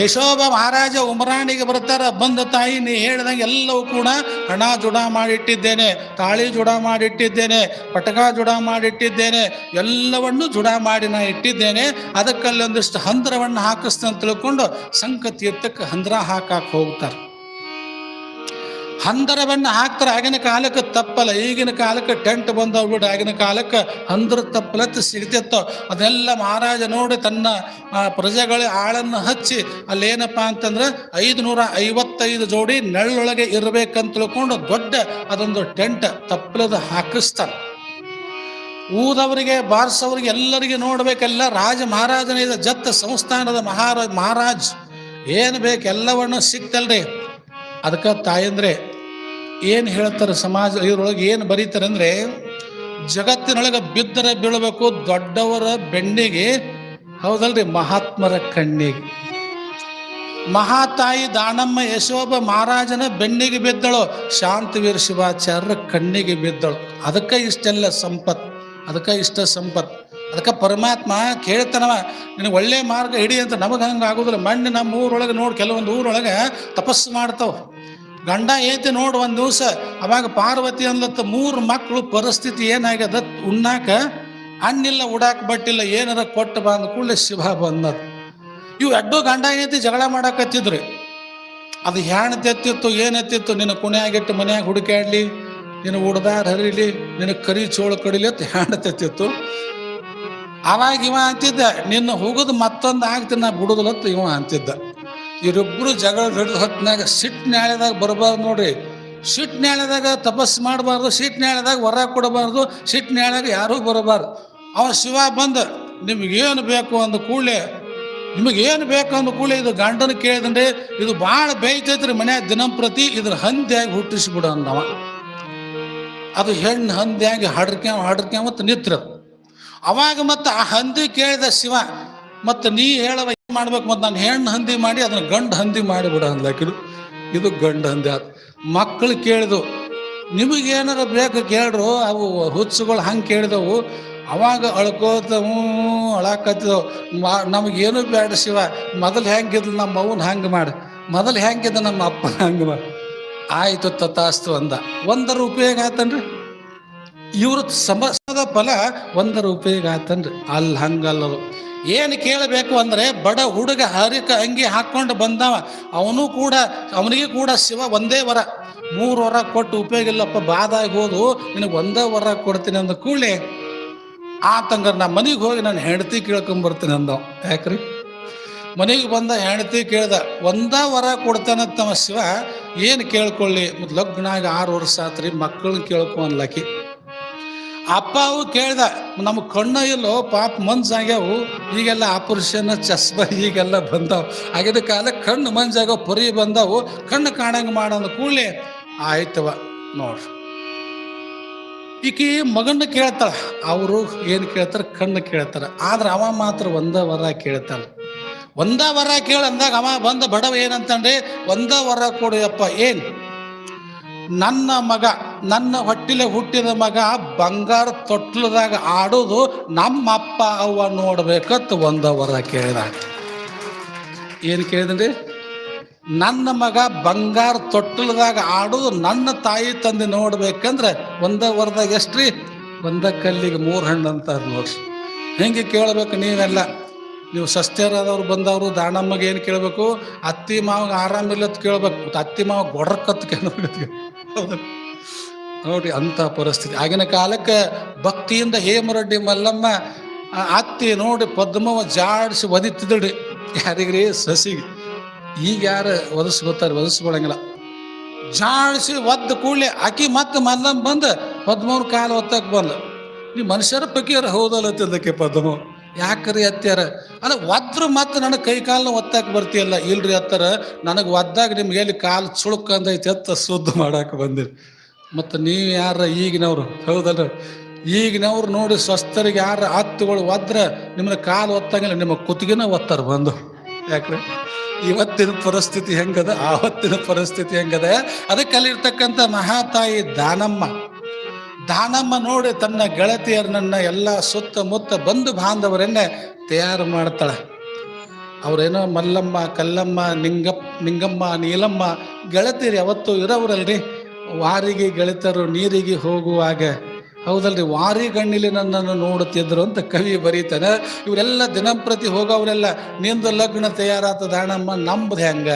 ಯಶೋಬ ಮಹಾರಾಜ ಉಮರಾಣಿಗೆ ಬರ್ತಾರ, ಬಂದ ತಾಯಿ ನೀ ಹೇಳ್ದಂಗೆ ಎಲ್ಲವೂ ಕೂಡ ಹಣ ಜುಡ ಮಾಡಿಟ್ಟಿದ್ದೇನೆ, ತಾಳಿ ಜುಡ ಮಾಡಿಟ್ಟಿದ್ದೇನೆ, ಪಟಕ ಜುಡ ಮಾಡಿಟ್ಟಿದ್ದೇನೆ, ಎಲ್ಲವನ್ನು ಜುಡ ಮಾಡಿ ನಾ ಇಟ್ಟಿದ್ದೇನೆ ಅದಕ್ಕಲ್ಲಿ ಒಂದಿಷ್ಟು ಹಂದ್ರವನ್ನು ಅಂತ ತಿಳ್ಕೊಂಡು ಸಂಕ ತೀರ್ಥಕ್ಕೆ ಹಂದ್ರ ಹಾಕಕ್ಕೆ ಹೋಗ್ತಾರೆ. ಹಂದರವನ್ನು ಹಾಕ್ತಾರೆ. ಆಗಿನ ಕಾಲಕ್ಕೆ ತಪ್ಪಲ್ಲ. ಈಗಿನ ಕಾಲಕ್ಕೆ ಟೆಂಟ್ ಬಂದವ್ಬಿಟ್ಟು ಆಗಿನ ಕಾಲಕ್ಕೆ ಹಂದ್ರ ತಪ್ಪಲತ್ತು ಸಿಗ್ತಿತ್ತು. ಅದೆಲ್ಲ ಮಹಾರಾಜ ನೋಡಿ ತನ್ನ ಪ್ರಜೆಗಳ ಆಳನ್ನು ಹಚ್ಚಿ ಅಲ್ಲೇನಪ್ಪ ಅಂತಂದ್ರೆ ಐದುನೂರ ಐವತ್ತೈದು ಜೋಡಿ ನೆಳ್ಳೊಳಗೆ ಇರಬೇಕಂತ ತಿಳ್ಕೊಂಡು ದೊಡ್ಡ ಅದೊಂದು ಟೆಂಟ್ ತಪ್ಪಲದ ಹಾಕಿಸ್ತಾರೆ. ಊದವರಿಗೆ ಬಾರಿಸೋರಿಗೆ ಎಲ್ಲರಿಗೆ ನೋಡಬೇಕೆಲ್ಲ. ರಾಜ ಮಹಾರಾಜನ ಇದು ಜತ್ತ ಸಂಸ್ಥಾನದ ಮಹಾರಾಜ ಮಹಾರಾಜ್. ಏನು ಬೇಕು ಎಲ್ಲವನ್ನು ಸಿಕ್ತಲ್ರಿ. ಅದಕ್ಕೆ ತಾಯಂದ್ರೆ ಏನು ಹೇಳ್ತಾರೆ ಸಮಾಜ ಇದ್ರೊಳಗೆ ಏನು ಬರೀತಾರೆ ಅಂದರೆ ಜಗತ್ತಿನೊಳಗೆ ಬಿದ್ದರೆ ಬೀಳಬೇಕು ದೊಡ್ಡವರ ಬೆನ್ನಿಗೆ, ಹೌದಲ್ರಿ, ಮಹಾತ್ಮರ ಕಣ್ಣಿಗೆ. ಮಹಾತಾಯಿ ದಾನಮ್ಮ ಯಶೋಬ ಮಹಾರಾಜನ ಬೆನ್ನಿಗೆ ಬಿದ್ದಳು, ಶಾಂತವೀರ ಶಿವಾಚಾರ್ಯರ ಕಣ್ಣಿಗೆ ಬಿದ್ದಳು. ಅದಕ್ಕೆ ಇಷ್ಟೆಲ್ಲ ಸಂಪತ್, ಅದಕ್ಕೆ ಇಷ್ಟ ಸಂಪತ್. ಅದಕ್ಕೆ ಪರಮಾತ್ಮ ಕೇಳ್ತಾನವ, ನಿನಗೆ ಒಳ್ಳೆ ಮಾರ್ಗ ಹಿಡಿ ಅಂತ ನಮಗೆ ಹಂಗೆ ಆಗೋದಿಲ್ಲ ಮಣ್ಣು ನಮ್ಮ ಊರೊಳಗೆ ನೋಡಿ, ಕೆಲವೊಂದು ಊರೊಳಗೆ ತಪಸ್ಸು ಮಾಡ್ತಾವ. ಗಂಡ ಏತಿ ನೋಡು ಒಂದು ದಿವಸ, ಅವಾಗ ಪಾರ್ವತಿ ಅನ್ಲತ್ತ ಮೂರು ಮಕ್ಕಳು ಪರಿಸ್ಥಿತಿ ಏನಾಗ್ಯದ? ಉಣ್ಣಾಕ ಹಣ್ಣಿಲ್ಲ, ಉಡಾಕ ಬಟ್ಟಿಲ್ಲ, ಏನಾರ ಕೊಟ್ಟು ಬಂದ ಕೂಡಲೇ ಶಿವ ಬಂದದ. ಇವು ಎಡ್ಡು ಗಂಡ ಏತಿ ಜಗಳ ಮಾಡಾಕತ್ತಿದ್ರಿ. ಅದು ಹ್ಯಾಣ ತೆತ್ತಿತ್ತು ಏನತ್ತಿತ್ತು ನಿನ್ನ ಕುಣ್ಯಾಗಿಟ್ಟು ಮನ್ಯಾಗ ಹುಡುಕಾಡ್ಲಿ ನಿನ್ನ ಉಡ್ದಾರ ಹರಿಲಿ, ನಿನ್ನ ಕರಿ ಚೋಳ ಕಡಿಲಿ ಅಂತ ಹ್ಯಾಣ ತೆತ್ತಿತ್ತು ಅವಾಗ ಇವ ಅಂತಿದ್ದ, ನಿನ್ನ ಹೋಗುದು ಮತ್ತೊಂದು ಆಗ್ತಿ, ನಾ ಬಿಡುದಿಲ್ಲತ್ತ ಇವ ಅಂತಿದ್ದ. ಇವರಿಬ್ಬರು ಜಗಳ ಹಿಡಿದು ಹೊತ್ತಿನಾಗ ಸಿಟ್ಟು ನ್ಯಾಯದಾಗ ಬರಬಾರ್ದು ನೋಡ್ರಿ. ಸಿಟ್ಟು ನ್ಯಾಯದಾಗ ತಪಸ್ಸು ಮಾಡಬಾರ್ದು ಸಿಟ್ಟು ನ್ಯಾಯದಾಗ ವರ ಕೊಡಬಾರ್ದು ಸಿಟ್ಟು ನ್ಯಾಯದಾಗ ಯಾರೂ ಬರಬಾರ್ದು. ಅವ ಶಿವ ಬಂದ, ನಿಮಗೇನು ಬೇಕು? ಅಂದ ಕೂಡಲೇ, ನಿಮಗೇನು ಬೇಕು? ಅಂದ ಕೂಡಲೇ, ಇದು ಗಂಡನ ಕೇಳಿದ್ರೆ ಇದು ಭಾಳ ಬೇಯ್ತೈತ್ರಿ ಮನ್ಯಾಗ ದಿನಂಪ್ರತಿ ಇದ್ರ ಹಂದಿಯಾಗಿ ಹುಟ್ಟಿಸ್ಬಿಡು ಅಂದವ. ಅದು ಹೆಣ್ಣು ಹಂದಿಯಾಗಿ ಹಡ್ಕ್ಯಾವ ಮತ್ತು ನಿತ್ರ. ಅವಾಗ ಮತ್ತೆ ಆ ಹಂದಿ ಕೇಳಿದ ಶಿವ, ಮತ್ತು ನೀ ಹೇಳವ ಮಾಡ್ಬೇಕು ಮತ್ತು ನಾನು ಹೆಣ್ಣು ಹಂದಿ ಮಾಡಿ ಅದನ್ನ ಗಂಡು ಹಂದಿ ಮಾಡಿಬಿಡ ಅಂದ್ಲಾಕಿದು ಇದು ಗಂಡು ಹಂದಿ ಆತ. ಮಕ್ಕಳು ಕೇಳಿದು ನಿಮಗೇನಾರ ಬೇಕು ಕೇಳ್ರು, ಅವು ಹುಚ್ಚುಗಳು ಹಂಗೆ ಕೇಳಿದವು. ಅವಾಗ ಅಳ್ಕೋತ ಹ್ಞೂ, ಅಳಾಕತ್ತಿದವು. ಮಾ ನಮಗೇನು ಬೇಡ ಶಿವ, ಮೊದಲು ಹೆಂಗಿದ್ಲು ನಮ್ಮ ಅವನ ಹಂಗೆ ಮಾಡಿ. ಮೊದಲು ಹೆಂಗಿದ್ದ ನಮ್ಮ ಅಪ್ಪ ಹಂಗೆ ಮಾಡಿ. ಆಯಿತು ತತಾಸ್ತು ಅಂದ. ಒಂದರ ಉಪಯೋಗ ಆತನ್ರಿ? ಇವ್ರ ಸಮಸ್ಯದ ಫಲ ಒಂದರ ಉಪಯೋಗ ಆತನ್ರಿ. ಅಲ್ಲಿ ಹಂಗಲ್ಲದು. ಏನು ಕೇಳಬೇಕು ಅಂದರೆ ಬಡ ಹುಡುಗ ಹರಿಕ ಅಂಗಿ ಹಾಕ್ಕೊಂಡು ಬಂದವ, ಅವನು ಕೂಡ, ಅವನಿಗೆ ಕೂಡ ಶಿವ ಒಂದೇ ವರ. ಮೂರು ವರ ಕೊಟ್ಟು ಉಪಯೋಗ ಇಲ್ಲಪ್ಪ, ಬಾದಾಗಿ ಹೋದು, ನಿನಗೆ ಒಂದೇ ವರ ಕೊಡ್ತೀನಿ ಅಂದ ಕೂಡಲೇ ತಂಗ ನಾ ಮನೆಗೆ ಹೋಗಿ ನಾನು ಹೆಂಡತಿ ಕೇಳ್ಕೊಂಬರ್ತೀನಿ ಅಂದವ. ಯಾಕ್ರಿ? ಮನೆಗೆ ಬಂದ ಹೆಂಡತಿ ಕೇಳ್ದ, ಒಂದ ವರ ತಮ್ಮ ಶಿವ, ಏನು ಕೇಳ್ಕೊಳ್ಳಿ? ಮತ್ತು ಲಗ್ನ ಆಗಿ ಆರು ವರ್ಷ ಆತ್ರಿ ಮಕ್ಕಳನ್ನ ಕೇಳ್ಕೊ ಅನ್ಲಕ್ಕಿ ಅಪ್ಪ ಅವು ಕೇಳ್ದ, ನಮ್ಮ ಕಣ್ಣು ಇಲ್ಲೋ ಪಾಪ ಮಂಜಾಗ್ಯಾವು, ಈಗೆಲ್ಲ ಆಪರೇಷನ್ ಚಸ್ಮ ಈಗೆಲ್ಲ ಬಂದಾವು. ಆಗಿದ ಕಾಲ ಕಣ್ಣು ಮಂಜಾಗೋ ಪರಿ ಬಂದಾವು, ಕಣ್ಣು ಕಾಣಂಗೆ ಮಾಡೋದು ಕೂಡಲೇ ಆಯ್ತವ ನೋಡ್ರಿ ಈಕಿ ಮಗನ ಕೇಳ್ತಾಳ, ಅವರು ಏನು ಕೇಳ್ತಾರೆ ಕಣ್ಣು ಕೇಳ್ತಾರೆ. ಆದ್ರೆ ಅವ ಮಾತ್ರ ಒಂದ ವರ ಕೇಳ್ತಾನೆ ಒಂದ ವರ ಕೇಳಂದಾಗ ಅವ ಬಂದ, ಬಡವ ಏನಂತಂದ್ರೆ, ಒಂದ ವರ ಕೊಡಿಯಪ್ಪ ಏನ್? ನನ್ನ ಮಗ, ನನ್ನ ಹೊಟ್ಟಿಲೆ ಹುಟ್ಟಿದ ಮಗ ಬಂಗಾರ ತೊಟ್ಲದಾಗ ಆಡೋದು ನಮ್ಮ ಅಪ್ಪ ಅವ್ವ ನೋಡ್ಬೇಕತ್ ಒಂದ ವರ ಕೇಳಿದ. ಏನು ಕೇಳಿದ್ರಿ? ನನ್ನ ಮಗ ಬಂಗಾರ ತೊಟ್ಟಲದಾಗ ಆಡೋದು ನನ್ನ ತಾಯಿ ತಂದೆ ನೋಡ್ಬೇಕಂದ್ರೆ ಒಂದ ವರದಾಗ ಎಷ್ಟ್ರಿ? ಒಂದ ಕಲ್ಲಿಗೆ ಮೂರು ಹಣ್ಣು ಅಂತಾರೆ ನೋಡ್ರಿ. ಹೆಂಗೆ ಕೇಳಬೇಕು ನೀವೆಲ್ಲ? ನೀವು ಸಸ್ತ್ಯರಾದವ್ರು ಬಂದವರು ದಾಣಮ್ಮಗೆ ಏನು ಕೇಳಬೇಕು? ಅತ್ತಿ ಮಾವಾಗ ಆರಾಮಿಲ್ಲ ಅಂತ ಕೇಳಬೇಕು. ಅತ್ತಿ ಮಾವ ಗೊಡ್ರಕ್ಕತ್ ಕೇಳಬೇಕು ನೋಡಿ ಅಂಥ ಪರಿಸ್ಥಿತಿ. ಆಗಿನ ಕಾಲಕ್ಕೆ ಭಕ್ತಿಯಿಂದ ಹೇಮರಡ್ಡಿ ಮಲ್ಲಮ್ಮ ಅತ್ತಿ ನೋಡಿ ಪದ್ಮವ ಜಾಡಿಸಿ ಒದಿತಿದ್ರಿ ಯಾರಿಗ್ರಿ? ಸಸಿಗೆ. ಈಗ ಯಾರು ಒದಿಸ್ಕೊತಾರೆ ಒದಿಸ್ಕೊಳಂಗಿಲ್ಲ. ಜಾಡಿಸಿ ಒದ್ದ ಕೂಡಲೇ ಆಕಿ ಮತ್ತೆ ಮಲ್ಲಮ್ಮ ಬಂದು ಪದ್ಮವ್ರ ಕಾಲು ಒತ್ತಕ್ಕೆ ಬಂದ ನೀವು ಮನುಷ್ಯರ ಪಕ್ಕಿಯರು ಹೌದಲ್ಲ ತಿಂದಕ್ಕೆ ಪದ್ಮ ಯಾಕ್ರಿ ಅತ್ಯಾರ ಅಲ್ಲ, ಒದ್ರು ಮತ್ತೆ ನನಗೆ ಕೈ ಕಾಲು ಒತ್ತಾಕ ಬರ್ತೀಯಲ್ಲ, ಇಲ್ರಿ ಅತ್ತಾರ ನನಗೆ ಒದ್ದಾಗ ನಿಮ್ಗೆ ಎಲ್ಲಿ ಕಾಲು ಸುಳುಕಂದೈತಿ ಅತ್ತ ಶುದ್ಧ ಮಾಡಕ್ಕೆ ಬಂದಿರಿ. ಮತ್ತು ನೀವು ಯಾರ ಈಗಿನವ್ರು? ಹೌದಲ್ಲ ಈಗಿನವ್ರು ನೋಡಿ ಸ್ವಸ್ಥರಿಗೆ ಯಾರ ಹತ್ತುಗಳು ಒದ್ರ ನಿಮ್ಮನ್ನ ಕಾಲು ಒತ್ತಂಗಿಲ್ಲ, ನಿಮ್ಮ ಕುತ್ತಿಗೆನ ಒತ್ತಾರ ಬಂದು. ಯಾಕ್ರಿ? ಇವತ್ತಿನ ಪರಿಸ್ಥಿತಿ ಹೆಂಗದ? ಆವತ್ತಿನ ಪರಿಸ್ಥಿತಿ ಹೆಂಗದ? ಅದಕ್ಕೆ ಅಲ್ಲಿರ್ತಕ್ಕಂಥ ಮಹಾತಾಯಿ ದಾನಮ್ಮ. ದಾನಮ್ಮ ನೋಡಿ ತನ್ನ ಗೆಳತಿಯರನ್ನ ಎಲ್ಲ ಸುತ್ತಮುತ್ತ ಬಂಧು ಬಾಂಧವರನ್ನೇ ತಯಾರು ಮಾಡ್ತಾಳೆ. ಅವರೇನೋ ಮಲ್ಲಮ್ಮ, ಕಲ್ಲಮ್ಮ ನಿಂಗಪ್ಪ ನಿಂಗಮ್ಮ, ನೀಲಮ್ಮ, ಗೆಳತಿಯರು ಯಾವತ್ತೂ ಇರೋವ್ರಲ್ರಿ. ವಾರಿಗೆ ಗೆಳತರು, ನೀರಿಗೆ ಹೋಗುವಾಗ. ಹೌದಲ್ರಿ, ವಾರಿ ಗಣ್ಣಿಲಿ ನನ್ನನ್ನು ನೋಡುತ್ತಿದ್ರು ಅಂತ ಕವಿ ಬರೀತಾನೆ. ಇವರೆಲ್ಲ ದಿನಂಪ್ರತಿ ಹೋಗೋವರೆಲ್ಲ, ನಿಂದು ಲಗ್ನ ತಯಾರಾತ ದಾನಮ್ಮ, ನಂಬದು ಹೆಂಗ?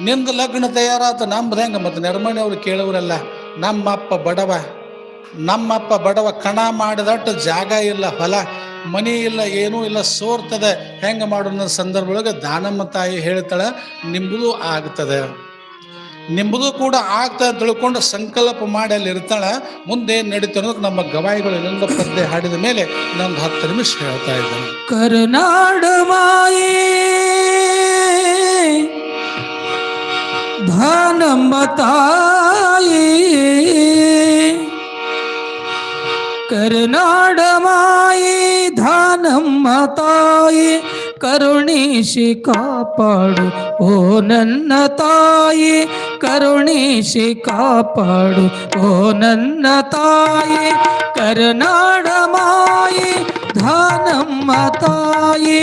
ನಿಂದು ಲಗ್ನ ತಯಾರಾತ, ನಂಬ್ದು ಹೆಂಗ? ಮತ್ತು ನೆರಮಣಿ ಅವ್ರು ಕೇಳೋರೆಲ್ಲ ನಮ್ಮಪ್ಪ ಬಡವ ನಮ್ಮಪ್ಪ ಬಡವ ಕಣ ಮಾಡಿದಟ್ಟು ಜಾಗ ಇಲ್ಲ, ಹೊಲ, ಮನಿ ಇಲ್ಲ, ಏನೂ ಇಲ್ಲ, ಸೋರ್ತದೆ. ಹೆಂಗೆ ಮಾಡೋಣ ಸಂದರ್ಭ ಒಳಗೆ ದಾನಮ್ಮ ತಾಯಿ ಹೇಳ್ತಾಳೆ, ನಿಂಬುದು ಆಗ್ತದೆ. ನಿಂಬುದು ಕೂಡ ಆಗ್ತದೆ ತಿಳ್ಕೊಂಡು ಸಂಕಲ್ಪ ಮಾಡಿ ಅಲ್ಲಿ ಇರ್ತಾಳೆ. ಮುಂದೆ ನಡೀತು ಅನ್ನೋದಕ್ಕೆ ನಮ್ಮ ಗವಾಯಿಗಳು ಇನ್ನೊಂದು ಪದ್ಯ ಹಾಡಿದ ಮೇಲೆ ಇನ್ನೊಂದು ಹತ್ತು ನಿಮಿಷ ಹೇಳ್ತಾ ಇದ್ದಾನೆ. ಕರುನಾಡ ಮಾಯಿ, ಧಾನಮ್ಮ ತಾಯಿ ಕರುನಾಡ ಮಾಯಿ ಧಾನಮ್ಮ ತಾಯಿ ಕರುಣಿಸಿ ಕಾಪಾಡು ಓ ನನ್ನ ತಾಯಿ ಕರುಣಿಸಿ ಕಾಪಾಡು ಓ ನನ್ನ ತಾಯಿ ಕರುನಾಡ ಮಾಯಿ ಧಾನಮ್ಮ ತಾಯಿ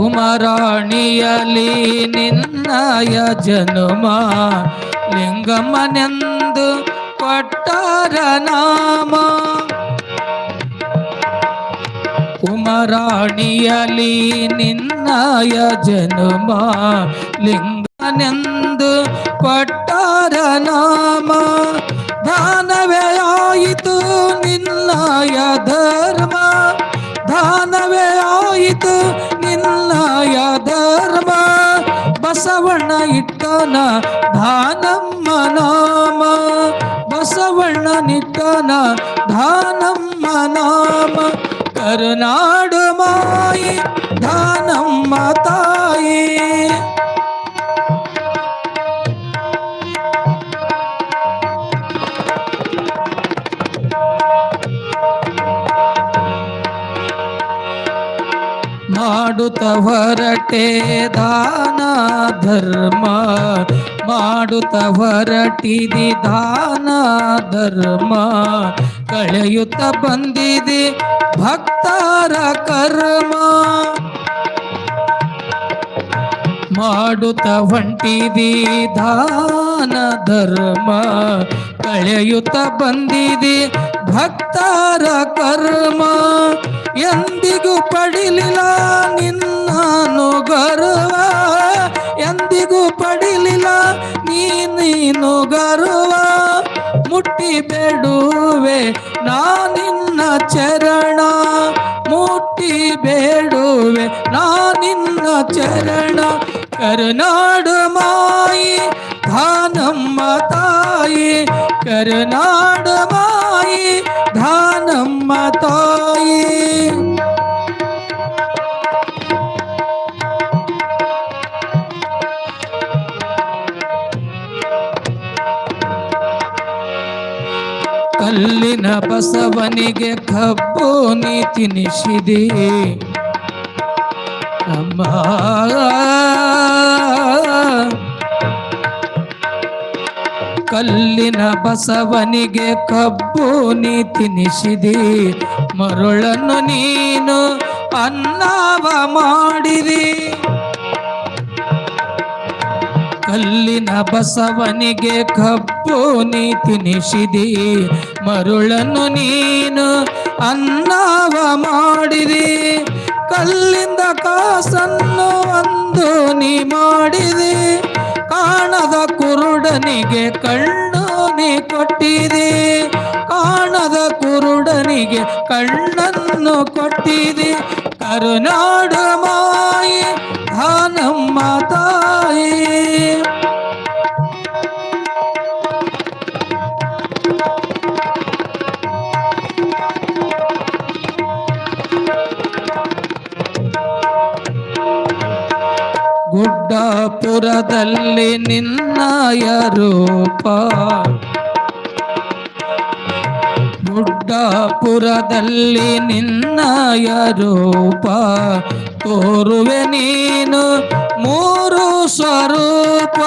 ಉಮರಾಣಿಯಲಿ ನಿನ್ನಯ ಜನುಮ, ಲಿಂಗಮ್ಮನೆಂದು ಕೊಟ್ಟಾರ ನಾಮ. ಉಮರಾಣಿಯಲಿ ನಿನ್ನಯ ಜನುಮ ಲಿಂಗನೆಂದು ಕೊಟ್ಟಾರ ನಾಮ. ದಾನವೇ ಆಯಿತು ನಿನ್ನಯ ಧರ್ಮ ದಾನವೇ ಆಯಿತು ಇಟ್ಟನ ದಾನಮ್ಮ ನಾಮ ಬಸವಣ್ಣ ನಿಟ್ಟನ ದಾನಮ್ಮ ನಾಮ ಕರುನಾಡು ಮಾಯಿ ದಾನಮ್ಮ ತಾಯಿ ಮಾಡುತ್ತ ಹೊರಟೆ ದಾನ ಧರ್ಮ ಮಾಡುತ್ತ ಹೊರಟಿದಿ ದಾನ ಧರ್ಮ. ಕಳೆಯುತ್ತ ಬಂದಿದೆ ಭಕ್ತರ ಕರ್ಮ, ಮಾಡುತ್ತ ಹೊಂಟಿದಿ ದಾನ ಧರ್ಮ. ಕಳೆಯುತ್ತ ಬಂದಿದೆ ಭಕ್ತರ ಕರ್ಮ ಎಂದಿಗೂ ಪಡಿಲಿಲ್ಲ ನಿನ್ನನು ಗರ್ವ ಎಂದಿಗೂ ಪಡಿಲಿಲ್ಲ ನೀ ನೀನು ಗರ್ವ ಮುಟ್ಟಿ ಬೇಡುವೆ ನಾ ನಿನ್ನ ಚರಣ ಮುಟ್ಟಿ ಬೇಡುವೆ ನಾ ನಿನ್ನ ಚರಣ ಕರುನಾಡು ಮಾಯಿ ಧಾನಮ್ಮ ತಾಯಿ ಕರುನಾಡು ಮಾಯಿ ಧಾನಮ್ಮ ತಾಯಿ ಕಲ್ಲಿನ ಬಸವನಿಗೆ ಕಬ್ಬು ನೀ ತಿನಿಸಿದೆ ಅಮ್ಮ. ಕಲ್ಲಿನ ಬಸವನಿಗೆ ಕಬ್ಬು ನೀ ತಿನಿಸಿದಿ ಮರುಳನ್ನು ನೀನು ಅನ್ನವ ಮಾಡಿದೆ. ಕಲ್ಲಿನ ಬಸವನಿಗೆ ಕಬ್ಬು ನೀ ತಿನಿಸಿದಿ ಮರುಳನ್ನು ನೀನು ಅನ್ನವ ಮಾಡಿದಿ. ಕಲ್ಲಿಂದ ಕಾಸನ್ನು ಒಂದು ನೀ ಮಾಡಿದಿ. ಕಾಣದ ಕುರುಡನಿಗೆ ಕಣ್ಣು ನೀ ಕೊಟ್ಟಿದಿ. ಕಾಣದ ಕುರುಡನಿಗೆ ಕಣ್ಣನ್ನು ಕೊಟ್ಟಿದಿ. ಕರುನಾಡು ಮಾಯಿ ಧಾನಮ್ಮ ತಾಯಿ ಗುಡ್ಡಾಪುರದಲ್ಲಿ ನಿನ್ನಯ ರೂಪ ಗುಡ್ಡಾಪುರದಲ್ಲಿ ನಿನ್ನಯ ರೂಪ ತೋರುವೆ ನೀನು ಮೂರು ಸ್ವರೂಪ.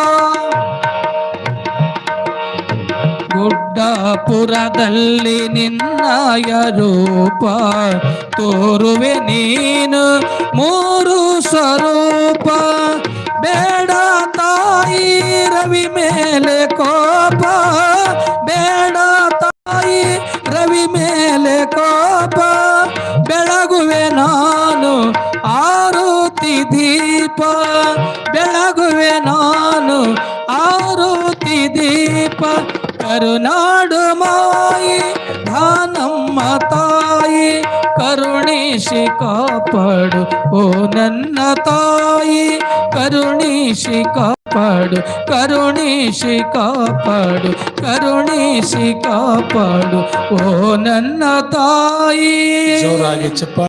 ಗುಡ್ಡಪುರದಲ್ಲಿ ನಿನ್ನಯ ರೂಪ ತೋರುವೆ ನೀನು ಮೂರು ಸ್ವರೂಪ. ಬೇಡ ತಾಯಿ ರವಿ ಮೇಲೆ ಕೋಪ, ಬೇಡ ಕೋಪ ಬೆಳಗುವೆ ನಾನು ಆರುತಿ ದೀಪ. ಬೆಳಗುವೆ ನಾನು ಆರುತಿ ದೀಪ. ಕರುನಾಡು ಮಾಯಿ ಧಾನಮ್ಮ ತಾಯಿ ಕರುಣಿಸಿ ಕಾಪಾಡು ಓ ನನ್ನ ತಾಯಿ ಕರುಣಿಸಿ ಕಾಪಾಡು ಕರುಣಿಸಿ ಕಾಪಾಡು ಕರುಣಿಸಿ ಕಾಪಾಡು ಓ ನನ್ನ ತಾಯಿ ಜೋರಾಗಿ ಚಪ್ಪ